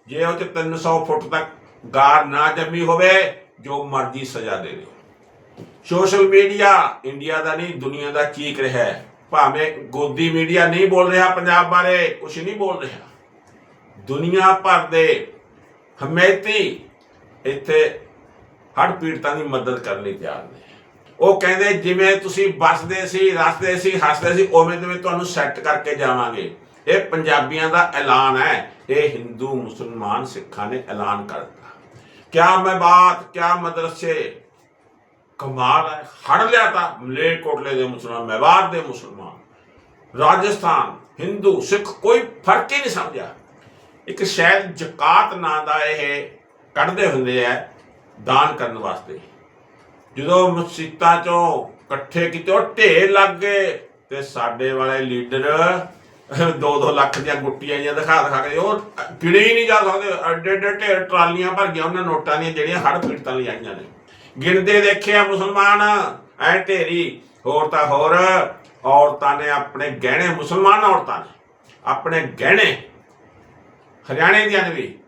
ਜੇ ਉਹ ਚ 300 ਫੁੱਟ ਤੱਕ ਗਾਰ ਨਾ ਜੰਮੀ ਹੋਵੇ, ਜੋ ਮਰਜ਼ੀ ਸਜ਼ਾ ਦੇ ਦਿਓ। ਸੋਸ਼ਲ ਮੀਡੀਆ ਇੰਡੀਆ ਦਾ ਨਹੀਂ, ਦੁਨੀਆ ਦਾ ਚੀਕ ਰਿਹਾ ਹੈ। ਭਾਵੇਂ ਗੋਦੀ ਮੀਡੀਆ ਨਹੀਂ ਬੋਲ ਰਿਹਾ, ਪੰਜਾਬ ਬਾਰੇ ਕੁਝ ਨਹੀਂ ਬੋਲ ਰਿਹਾ। ਦੁਨੀਆ ਭਰ ਦੇ ਹਮੇਤੀ ਇੱਥੇ ਹੜ ਪੀੜਤਾਂ ਦੀ ਮਦਦ ਕਰਨ ਲਈ ਤਿਆਰ ਨੇ। ਉਹ ਕਹਿੰਦੇ, ਜਿਵੇਂ ਤੁਸੀਂ ਬਸਦੇ ਸੀ, ਰਸਦੇ ਸੀ, ਹੱਸਦੇ ਸੀ, ਉਵੇਂ ਜਿਵੇਂ ਤੁਹਾਨੂੰ ਸੈੱਟ ਕਰਕੇ ਜਾਵਾਂਗੇ। ਇਹ ਪੰਜਾਬੀਆਂ ਦਾ ਐਲਾਨ ਹੈ। ਇਹ ਹਿੰਦੂ, ਮੁਸਲਮਾਨ ਸਿੱਖਾਂ ਨੇ ਐਲਾਨ ਕਰਤਾ ਕਿਆ ਮੈਂ ਬਾਤ, ਕਿਆ ਮਦਰਸੇ ਕਮਾਲ ਹੈ ਹੜ ਲਿਆ ਤਾਂ ਮਲੇਰਕੋਟਲੇ ਦੇ ਮੁਸਲਮਾਨ ਮੈਵਾਤ ਦੇ ਮੁਸਲਮਾਨ, ਰਾਜਸਥਾਨ, ਹਿੰਦੂ, ਸਿੱਖ ਕੋਈ ਫ਼ਰਕ ਹੀ ਨਹੀਂ ਸਮਝਿਆ। ਇੱਕ ਸ਼ਾਇਦ ਜਕਾਤ ਨਾਂ ਦਾ ਇਹ ਕੱਢਦੇ ਹੁੰਦੇ ਆ ਦਾਨ ਕਰਨ ਵਾਸਤੇ। ਜਦੋਂ ਮਸਜਿਦਾਂ ਚੋਂ ਇਕੱਠੇ ਕੀਤੇ, ਉਹ ਢੇਰ ਲੱਗ ਗਏ ਤੇ ਸਾਡੇ ਵਾਲੇ ਲੀਡਰ 2-2 ਲੱਖ ਦੀਆਂ ਗੁੱਟੀਆਂ ਜਿਹੀਆਂ ਦਿਖਾ ਦਿਖਾ ਕੇ, ਉਹ ਗਿਣੇ ਹੀ ਨਹੀਂ ਜਾ ਸਕਦੇ ਐਡੇ ਅੱਡੇ ਢੇਰ ਟਰਾਲੀਆਂ ਭਰ ਗਈਆਂ, ਉਹਨਾਂ ਨੋਟਾਂ ਦੀਆਂ ਜਿਹੜੀਆਂ ਹੜ ਪੀੜਤਾਂ ਲਈ ਆਈਆਂ ਨੇ। ਗਿਣਦੇ ਦੇਖਿਆ ਮੁਸਲਮਾਨ, ਐ ਢੇਰੀ, ਹੋਰ ਤਾਂ ਹੋਰ, ਔਰਤਾਂ ਨੇ ਆਪਣੇ ਗਹਿਣੇ, ਮੁਸਲਮਾਨ ਔਰਤਾਂ ਨੇ, ਆਪਣੇ ਗਹਿਣੇ, ਹਰਿਆਣੇ ਦੀਆਂ ਨੇ ਵੀ,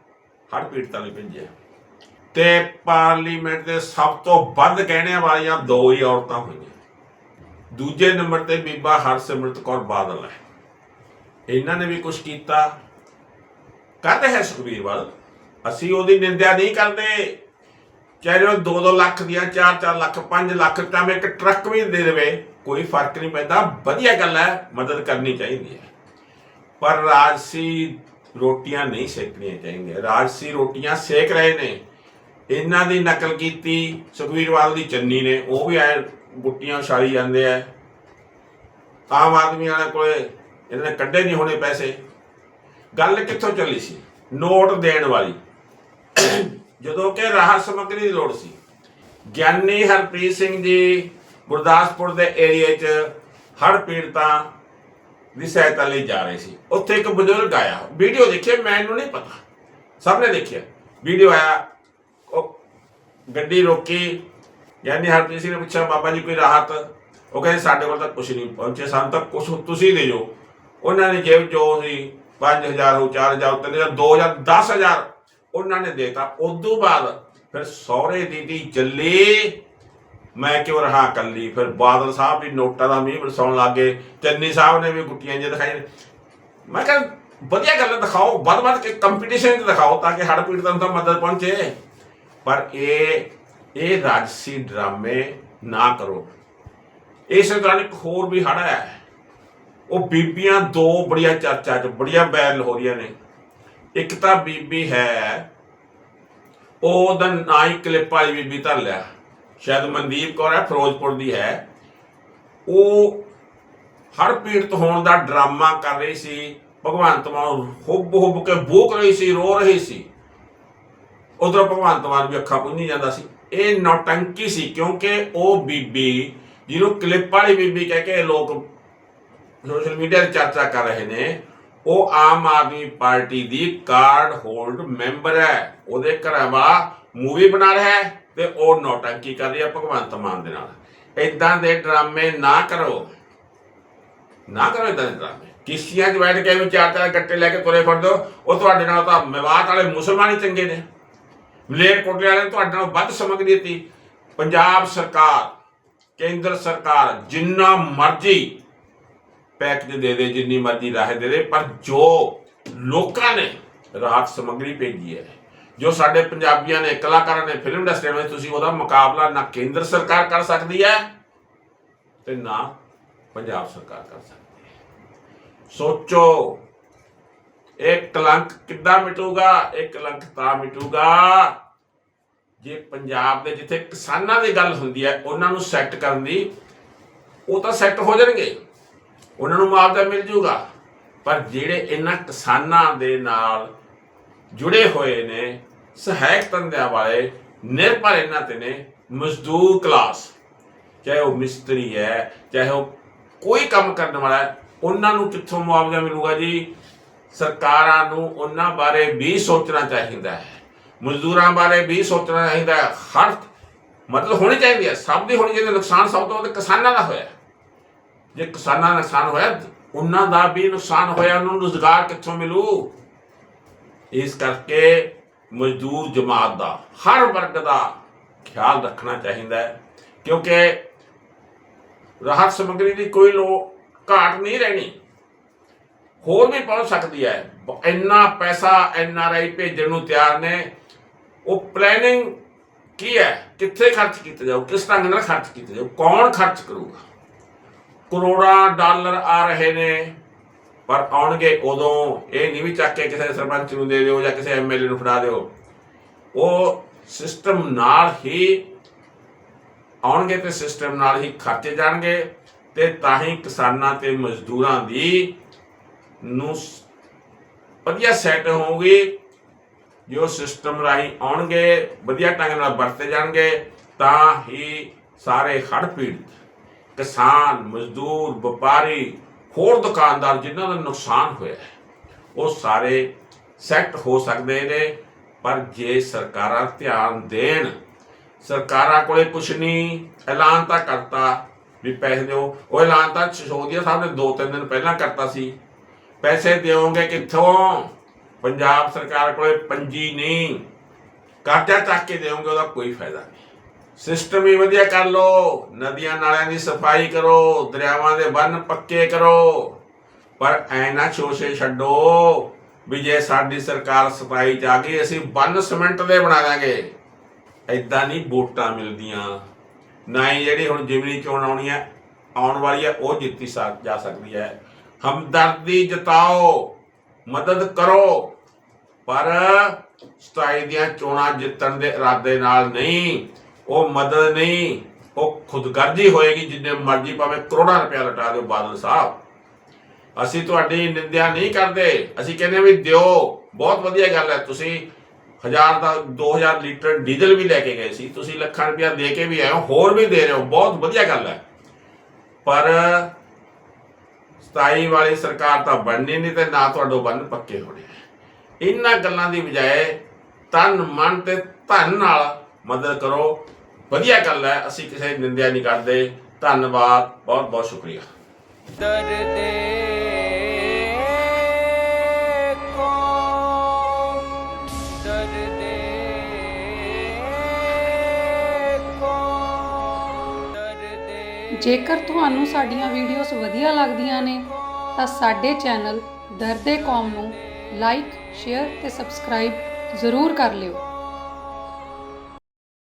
ਹੜ ਪੀੜਤਾਂ ਲਈ ਭੇਜਿਆ ਤੇ ਪਾਰਲੀਮੈਂਟ ਦੇ ਸਭ ਤੋਂ ਵੱਧ ਗਹਿਣਿਆਂ ਵਾਲੀਆਂ ਦੋ ਹੀ ਔਰਤਾਂ ਹੋਈਆਂ। ਦੂਜੇ ਨੰਬਰ ਤੇ ਬੀਬਾ ਹਰਸਿਮਰਤ ਕੌਰ ਬਾਦਲ ਹੈ। ਇਹਨਾਂ ਨੇ ਵੀ ਕੁਝ ਕੀਤਾ। ਕਰਦੇ ਹੈ ਸੁਖਬੀਰ ਬਾਦਲ? ਅਸੀਂ ਉਹਦੀ ਨਿੰਦਿਆ ਨਹੀਂ ਕਰਦੇ। ਚਾਹੇ ਉਹ 2-2 ਲੱਖ ਦੀਆਂ 4-4 ਲੱਖ 5 ਲੱਖ, ਤਾਂ ਇੱਕ ਟਰੱਕ ਵੀ ਦੇ ਦੇਵੇ। ਕੋਈ ਫ਼ਰਕ ਨਹੀਂ ਪੈਂਦਾ, ਵਧੀਆ ਗੱਲ ਹੈ, ਮਦਦ ਕਰਨੀ ਚਾਹੀਦੀ ਹੈ। ਪਰ ਰਾਜਸੀ ਰੋਟੀਆਂ ਨਹੀਂ ਸੇਕਣੀਆਂ ਚਾਹੀਦੀਆਂ। ਰਾਜਸੀ ਰੋਟੀਆਂ ਸੇਕ ਰਹੇ ਨੇ। ਇਹਨਾਂ ਦੀ ਨਕਲ ਕੀਤੀ ਸੁਖਵੀਰਵਾਲ ਦੀ ਚੰਨੀ ਨੇ। ਉਹ ਵੀ ਐ ਗੁੱਟੀਆਂ ਉਛਾਲੀ ਜਾਂਦੇ ਆ। ਆਮ ਆਦਮੀ ਵਾਲਿਆਂ ਕੋਲੇ ਇਹਨਾਂ ਨੇ ਕੱਢੇ ਨਹੀਂ ਹੋਣੇ ਪੈਸੇ। ਗੱਲ ਕਿੱਥੋਂ ਚੱਲੀ ਸੀ? ਨੋਟ ਦੇਣ ਵਾਲੀ। ਜਦੋਂ ਕਿ ਰਾਹਤ ਸਮੱਗਰੀ ਦੀ ਲੋੜ ਸੀ। ਗਿਆਨੀ ਹਰਪ੍ਰੀਤ ਸਿੰਘ ਜੀ ਗੁਰਦਾਸਪੁਰ ਦੇ ਏਰੀਏ 'ਚ ਹੜ੍ਹ ਪੀੜਤਾਂ ਦੀ ਸਹਾਇਤਾ ਲਈ ਜਾ ਰਹੇ ਸੀ। ਉੱਥੇ ਇੱਕ ਬਜ਼ੁਰਗ ਆਇਆ। ਵੀਡੀਓ ਦੇਖਿਆ? ਮੈਨੂੰ ਨਹੀਂ ਪਤਾ। ਸਭ ਨੇ ਦੇਖਿਆ। ਵੀਡੀਓ ਆਇਆ। ਉਹ ਗੱਡੀ ਰੋਕੀ। ਗਿਆਨੀ ਹਰਪ੍ਰੀਤ ਸਿੰਘ ਨੇ ਪੁੱਛਿਆ, ਬਾਬਾ ਜੀ, ਕੋਈ ਰਾਹਤ? ਉਹ ਕਹਿੰਦੇ, ਸਾਡੇ ਕੋਲ ਤਾਂ ਕੁਝ ਨਹੀਂ ਪਹੁੰਚੇ ਸਾਨੂੰ ਤਾਂ ਕੁਝ ਤੁਸੀਂ ਦੇ ਜੋ। ਉਹਨਾਂ ਨੇ ਜੇਬ ਜੋ ਸੀ 5000 ਹੋ 4000 3000 2000 10000 ਉਹਨਾਂ ਨੇ ਦੇਤਾ। ਉਦੋਂ ਬਾਅਦ ਫਿਰ ਸਹੁਰੇ ਦੀਦੀ ਚੱਲੀ। ਮੈਂ ਕਿਉਂ ਰਹਾ ਕੱਲੀ? ਫਿਰ ਬਾਦਲ ਸਾਹਿਬ ਵੀ ਨੋਟਾਂ ਦਾ ਮੀਂਹ ਬਰਸਾਉਣ ਲੱਗੇ ਚੰਨੀ ਸਾਹਿਬ ਨੇ ਵੀ ਗੁੱਟੀਆਂ ਜੇ ਦਿਖਾਈ ਮੈਂ ਕਿਹਾ, ਵਧੀਆ ਗੱਲ ਦਿਖਾਓ। ਵੱਧ ਵੱਧ ਕੇ ਕੰਪੀਟੀਸ਼ਨ 'ਚ ਦਿਖਾਓ ਤਾਂ ਕਿ ਹੜ ਪੀੜਤਾਂ ਨੂੰ ਤਾਂ ਮਦਦ ਪਹੁੰਚੇ। ਪਰ ਇਹ ਇਹ ਰਾਜਸੀ ਡਰਾਮੇ ਨਾ ਕਰੋ। ਇਸ ਦੌਰਾਨ ਇੱਕ ਹੋਰ ਵੀ ਹੜ ਹੈ। ਉਹ ਬੀਬੀਆਂ ਦੋ ਬੜੀਆਂ ਚਰਚਾ 'ਚ, ਬੜੀਆਂ ਵਾਇਰਲ ਹੋ ਰਹੀਆਂ ਨੇ। ਇੱਕ ਤਾਂ ਬੀਬੀ ਹੈ ਉਹਦਾ ਨਾਂ ਹੀ ਕਲਿੱਪ ਵਾਲੀ ਬੀਬੀ ਧਰ ਲਿਆ। ਸ਼ਾਇਦ ਮਨਦੀਪ ਕੌਰ ਹੈ, ਫਿਰੋਜ਼ਪੁਰ ਦੀ ਹੈ। ਉਹ ਹਰ ਪੀੜਤ ਹੋਣ ਦਾ ਡਰਾਮਾ ਕਰ ਰਹੀ ਸੀ, ਭਗਵੰਤ ਮਾਨ ਹੁੱਬ ਹੁੱਬ ਕੇ ਭੂਕ ਰਹੀ ਸੀ, ਰੋ ਰਹੀ ਸੀ। ਉਧਰ ਭਗਵੰਤ ਮਾਨ ਵੀ ਅੱਖਾਂ ਪੁੰਝੀ ਜਾਂਦਾ ਸੀ। ਇਹ ਨੌਟੰਕੀ ਸੀ, ਕਿਉਂਕਿ ਉਹ ਬੀਬੀ, ਜਿਹਨੂੰ ਕਲਿੱਪ ਵਾਲੀ ਬੀਬੀ ਕਹਿ ਕੇ ਲੋਕ ਸੋਸ਼ਲ ਮੀਡੀਆ ਤੇ ਚਰਚਾ ਕਰ ਰਹੇ ਨੇ ਉਹ ਆਮ ਆਦਮੀ ਪਾਰਟੀ ਦੀ ਕਾਰਡ ਹੋਲਡ ਮੈਂਬਰ ਹੈ। ਉਹਦੇ ਘਰਵਾ ਮੂਵੀ ਬਣਾ ਰਿਹਾ ਹੈ ਤੇ ਉਹ ਨੌਟੰਕੀ ਕਰ ਰਿਹਾ ਭਗਵੰਤ ਮਾਨ ਦੇ ਨਾਲ। ਇਦਾਂ ਦੇ ਡਰਾਮੇ ਨਾ ਕਰੋ। ਨਾ ਕਰੋ ਇਦਾਂ ਦੇ ਡਰਾਮੇ। ਕਿਸ਼ਤੀਆਂ 'ਚ ਬੈਠ ਕੇ ਵੀ ਚਾਰ ਚਾਰ ਗੱਟੇ ਲੈ ਕੇ ਤੁਰੇ ਫਿਰਦੇ ਹੋ। ਉਹ ਤੁਹਾਡੇ ਨਾਲ ਤਾਂ ਮੇਵਾਤ ਵਾਲੇ ਮੁਸਲਮਾਨ ਹੀ ਚੰਗੇ ਨੇ। ਮਲੇਰ ਕੋਟਲੇ ਵਾਲੇ ਤੁਹਾਡੇ ਨਾਲ ਵੱਧ ਸਮਗਰੀ ਦਿੱਤੀ। ਪੰਜਾਬ ਸਰਕਾਰ, ਕੇਂਦਰ ਸਰਕਾਰ ਜਿੰਨਾ ਮਰਜ਼ੀ ਪੈਕੇਜ ਦੇ ਦੇ ਜਿੰਨੀ ਮਰਜ਼ੀ ਰਾਹ ਦੇ ਦੇ, ਪਰ ਜੋ ਲੋਕਾਂ ਨੇ ਰਾਹਤ ਸਮੱਗਰੀ ਭੇਜੀ ਹੈ, ਜੋ ਸਾਡੇ ਪੰਜਾਬੀਆਂ ਨੇ, ਕਲਾਕਾਰਾਂ ਨੇ, ਫਿਲਮ ਇੰਡਸਟਰੀ ਵਿੱਚ ਤੁਸੀਂ ਉਹਦਾ ਮੁਕਾਬਲਾ ਨਾ ਕੇਂਦਰ ਸਰਕਾਰ ਕਰ ਸਕਦੀ ਹੈ ਤੇ ਨਾ ਪੰਜਾਬ ਸਰਕਾਰ ਕਰ ਸਕਦੀ ਹੈ। ਸੋਚੋ, ਇਹ ਕਲੰਕ ਕਿੱਦਾਂ ਮਿਟੂਗਾ? ਇਹ ਕਲੰਕ ਤਾਂ ਮਿਟੂਗਾ ਜੇ ਪੰਜਾਬ ਦੇ ਜਿੱਥੇ ਕਿਸਾਨਾਂ ਦੀ ਗੱਲ ਹੁੰਦੀ ਹੈ, ਉਹਨਾਂ ਨੂੰ ਸੈੱਟ ਕਰਨ ਦੀ, ਉਹ ਤਾਂ ਸੈੱਟ ਹੋ ਜਾਣਗੇ। ਉਹਨਾਂ ਨੂੰ ਮੁਆਵਜ਼ਾ ਮਿਲ ਜੂਗਾ। ਪਰ ਜਿਹੜੇ ਇਹਨਾਂ ਕਿਸਾਨਾਂ ਦੇ ਨਾਲ ਜੁੜੇ ਹੋਏ ਨੇ, ਸਹਾਇਕ ਧੰਦਿਆਂ ਵਾਲੇ, ਨਿਰਭਰ ਇਹਨਾਂ ਤੇ ਨੇ, ਮਜ਼ਦੂਰ ਕਲਾਸ ਚਾਹੇ ਉਹ ਮਿਸਤਰੀ ਹੈ, ਚਾਹੇ ਉਹ ਕੋਈ ਕੰਮ ਕਰਨ ਵਾਲਾ ਹੈ, ਉਹਨਾਂ ਨੂੰ ਕਿੱਥੋਂ ਮੁਆਵਜ਼ਾ ਮਿਲੂਗਾ ਜੀ? ਸਰਕਾਰਾਂ ਨੂੰ ਉਹਨਾਂ ਬਾਰੇ ਵੀ ਸੋਚਣਾ ਚਾਹੀਦਾ ਹੈ। ਮਜ਼ਦੂਰਾਂ ਬਾਰੇ ਵੀ ਸੋਚਣਾ ਚਾਹੀਦਾ ਹੈ। ਹਰ ਮਤਲਬ ਹੋਣੀ ਚਾਹੀਦੀ ਹੈ। ਸਭ ਦੀ ਹੋਣੀ ਚਾਹੀਦੀ ਨੁਕਸਾਨ ਸਭ ਤੋਂ ਵੱਧ ਕਿਸਾਨਾਂ ਦਾ ਹੋਇਆ ਜੇ ਕਿਸਾਨਾਂ ਦਾ ਨੁਕਸਾਨ ਹੋਇਆ, ਉਹਨਾਂ ਦਾ ਵੀ ਨੁਕਸਾਨ ਹੋਇਆ, ਉਹਨਾਂ ਨੂੰ ਰੁਜ਼ਗਾਰ ਕਿੱਥੋਂ ਮਿਲੂ? ਇਸ ਕਰਕੇ ਮਜ਼ਦੂਰ ਜਮਾਤ ਦਾ ਹਰ ਵਰਗ ਦਾ ਖਿਆਲ ਰੱਖਣਾ ਚਾਹੀਦਾ ਹੈ, ਕਿਉਂਕਿ ਰਾਹਤ ਸਮੱਗਰੀ ਦੀ ਕੋਈ ਲੋ ਘਾਟ ਨਹੀਂ ਰਹਿਣੀ। ਹੋਰ ਵੀ ਪਹੁੰਚ ਸਕਦੀ ਹੈ। ਇੰਨਾ ਪੈਸਾ ਐਨ ਆਰ ਆਈ ਭੇਜਣ ਨੂੰ ਤਿਆਰ ਨੇ। ਉਹ ਪਲੈਨਿੰਗ ਕੀ ਹੈ? ਕਿੱਥੇ ਖਰਚ ਕੀਤਾ ਜਾਊ? ਕਿਸ ਢੰਗ ਨਾਲ ਖਰਚ ਕੀਤਾ ਜਾਊ? ਕੌਣ ਖਰਚ ਕਰੂਗਾ? ਕਰੋੜਾਂ ਡਾਲਰ ਆ ਰਹੇ ਨੇ। ਪਰ ਆਉਣਗੇ ਉਦੋਂ, ਇਹ ਨਹੀਂ ਵੀ ਚੱਕ ਕੇ ਕਿਸੇ ਸਰਪੰਚ ਨੂੰ ਦੇ ਦਿਓ ਜਾਂ ਕਿਸੇ ਐਮਐਲਏ ਨੂੰ ਫੜਾ ਦਿਓ। ਉਹ ਸਿਸਟਮ ਨਾਲ ਹੀ ਆਉਣਗੇ ਤੇ ਸਿਸਟਮ ਨਾਲ ਹੀ ਖਰਚੇ ਜਾਣਗੇ ਤੇ ਤਾਂ ਹੀ ਕਿਸਾਨਾਂ ਤੇ ਮਜ਼ਦੂਰਾਂ ਦੀ ਨੂੰ ਵਧੀਆ ਸੈੱਟ ਹੋਊਗੀ। ਜੋ ਸਿਸਟਮ ਰਾਹੀਂ ਆਉਣਗੇ, ਵਧੀਆ ਢੰਗ ਨਾਲ ਵਰਤੇ ਜਾਣਗੇ, ਤਾਂ ਹੀ ਸਾਰੇ ਹੜ੍ਹ ਪੀੜਤ ਕਿਸਾਨ, ਮਜ਼ਦੂਰ, ਵਪਾਰੀ, ਹੋਰ ਦੁਕਾਨਦਾਰ ਜਿਨ੍ਹਾਂ ਦਾ ਨੁਕਸਾਨ ਹੋਇਆ ਉਹ ਸਾਰੇ ਸੈੱਟ ਹੋ ਸਕਦੇ ਨੇ, ਪਰ ਜੇ ਸਰਕਾਰਾਂ ਧਿਆਨ ਦੇਣ, ਸਰਕਾਰਾਂ ਕੋਲੇ ਕੁਛ ਨਹੀਂ, ਐਲਾਨ ਤਾਂ ਕਰਤਾ ਵੀ ਪੈਸੇ ਦਿਓ। ਉਹ ਐਲਾਨ ਤਾਂ ਸ਼ੋਦੀਆ ਸਾਹਿਬ ਨੇ ਦੋ ਤਿੰਨ ਦਿਨ ਪਹਿਲਾਂ ਕਰਤਾ ਸੀ। ਪੈਸੇ ਦਿਓਗੇ ਕਿੱਥੋਂ? ਪੰਜਾਬ ਸਰਕਾਰ ਕੋਲੇ ਪੰਜੀ ਨਹੀਂ। ਕਰਜ਼ਾ ਚੱਕ ਕੇ ਦਿਓਗੇ, ਉਹਦਾ ਕੋਈ ਫਾਇਦਾ ਨਹੀਂ। ਸਿਸਟਮ ਹੀ ਵਧੀਆ ਕਰ ਲਓ, ਨਦੀਆਂ ਨਾਲਿਆਂ ਦੀ ਸਫ਼ਾਈ ਕਰੋ, ਦਰਿਆਵਾਂ ਦੇ ਬੰਨ ਪੱਕੇ ਕਰੋ। ਪਰ ਐ ਨਾ ਸ਼ੋਸ਼ੇ ਛੱਡੋ ਵੀ ਜੇ ਸਾਡੀ ਸਰਕਾਰ ਸਫ਼ਾਈ ਚ ਆ ਗਈ, ਅਸੀਂ ਬੰਨ ਸਿਮੈਂਟ ਦੇ ਬਣਾ ਦਾਂਗੇ। ਐਦਾਂ ਨਹੀਂ ਵੋਟਾਂ ਮਿਲਦੀਆਂ। ਨਾ ਹੀ ਜਿਹੜੀ ਹੁਣ ਜਿਮਨੀ ਚੋਣ ਆਉਣੀ ਹੈ, ਆਉਣ ਵਾਲੀ ਹੈ, ਉਹ ਜਿੱਤੀ ਜਾ ਸਕਦੀ ਹੈ। ਹਮਦਰਦੀ ਜਤਾਓ, ਮਦਦ ਕਰੋ। ਪਰ 27 ਦੀਆਂ ਚੋਣਾਂ ਜਿੱਤਣ ਦੇ ਇਰਾਦੇ ਨਾਲ ਨਹੀਂ। ਉਹ ਮਦਦ ਨਹੀਂ, ਉਹ ਖੁਦਗਰਜੀ ਹੋਏਗੀ ਜਿੰਨੇ ਮਰਜ਼ੀ ਭਾਵੇਂ ਕਰੋੜਾਂ ਰੁਪਇਆ ਲਟਾ ਦਿਓ ਬਾਦਲ ਸਾਹਿਬ। ਅਸੀਂ ਤੁਹਾਡੀ ਨਿੰਦਿਆ ਨਹੀਂ ਕਰਦੇ। ਅਸੀਂ ਕਹਿੰਦੇ ਵੀ ਦਿਓ, ਬਹੁਤ ਵਧੀਆ ਗੱਲ ਹੈ। ਤੁਸੀਂ ਹਜ਼ਾਰ ਦਾ 2000 ਲੀਟਰ ਡੀਜ਼ਲ ਵੀ ਲੈ ਕੇ ਗਏ ਸੀ। ਤੁਸੀਂ ਲੱਖਾਂ ਰੁਪਇਆ ਦੇ ਕੇ ਵੀ ਆਏ ਹੋ, ਹੋਰ ਵੀ ਦੇ ਰਹੇ ਹੋ। ਬਹੁਤ ਵਧੀਆ ਗੱਲ ਹੈ। ਪਰ 27 ਵਾਲੀ ਸਰਕਾਰ ਤਾਂ ਬਣਨੀ ਨਹੀਂ ਤੇ ਨਾ ਤੁਹਾਡੋ ਬੰਨ ਪੱਕੇ ਹੋਣੇ। ਇਹਨਾਂ ਗੱਲਾਂ ਦੀ ਬਜਾਏ ਤਨ ਮਨ ਤੇ ਧਨ ਨਾਲ ਮਦਦ ਕਰੋ। ਵਧੀਆ ਗੱਲ ਹੈ ਅਸੀਂ ਕਿਸੇ ਦੀ ਨਿੰਦਿਆ ਨਹੀਂ ਕਰਦੇ। ਧੰਨਵਾਦ ਬਹੁਤ ਬਹੁਤ ਸ਼ੁਕਰੀਆ। ਦਰਦੇ ਕੋ ਦਰਦੇ ਕੋ ਦਰਦੇ ਜੇਕਰ ਤੁਹਾਨੂੰ ਸਾਡੀਆਂ ਵੀਡੀਓਜ਼ ਵਧੀਆ ਲੱਗਦੀਆਂ ਨੇ ਤਾਂ ਸਾਡੇ ਚੈਨਲ ਦਰਦੇ ਕੌਮ ਨੂੰ ਲਾਈਕ ਸ਼ੇਅਰ ਤੇ ਸਬਸਕ੍ਰਾਈਬ ਜ਼ਰੂਰ ਕਰ ਲਿਓ।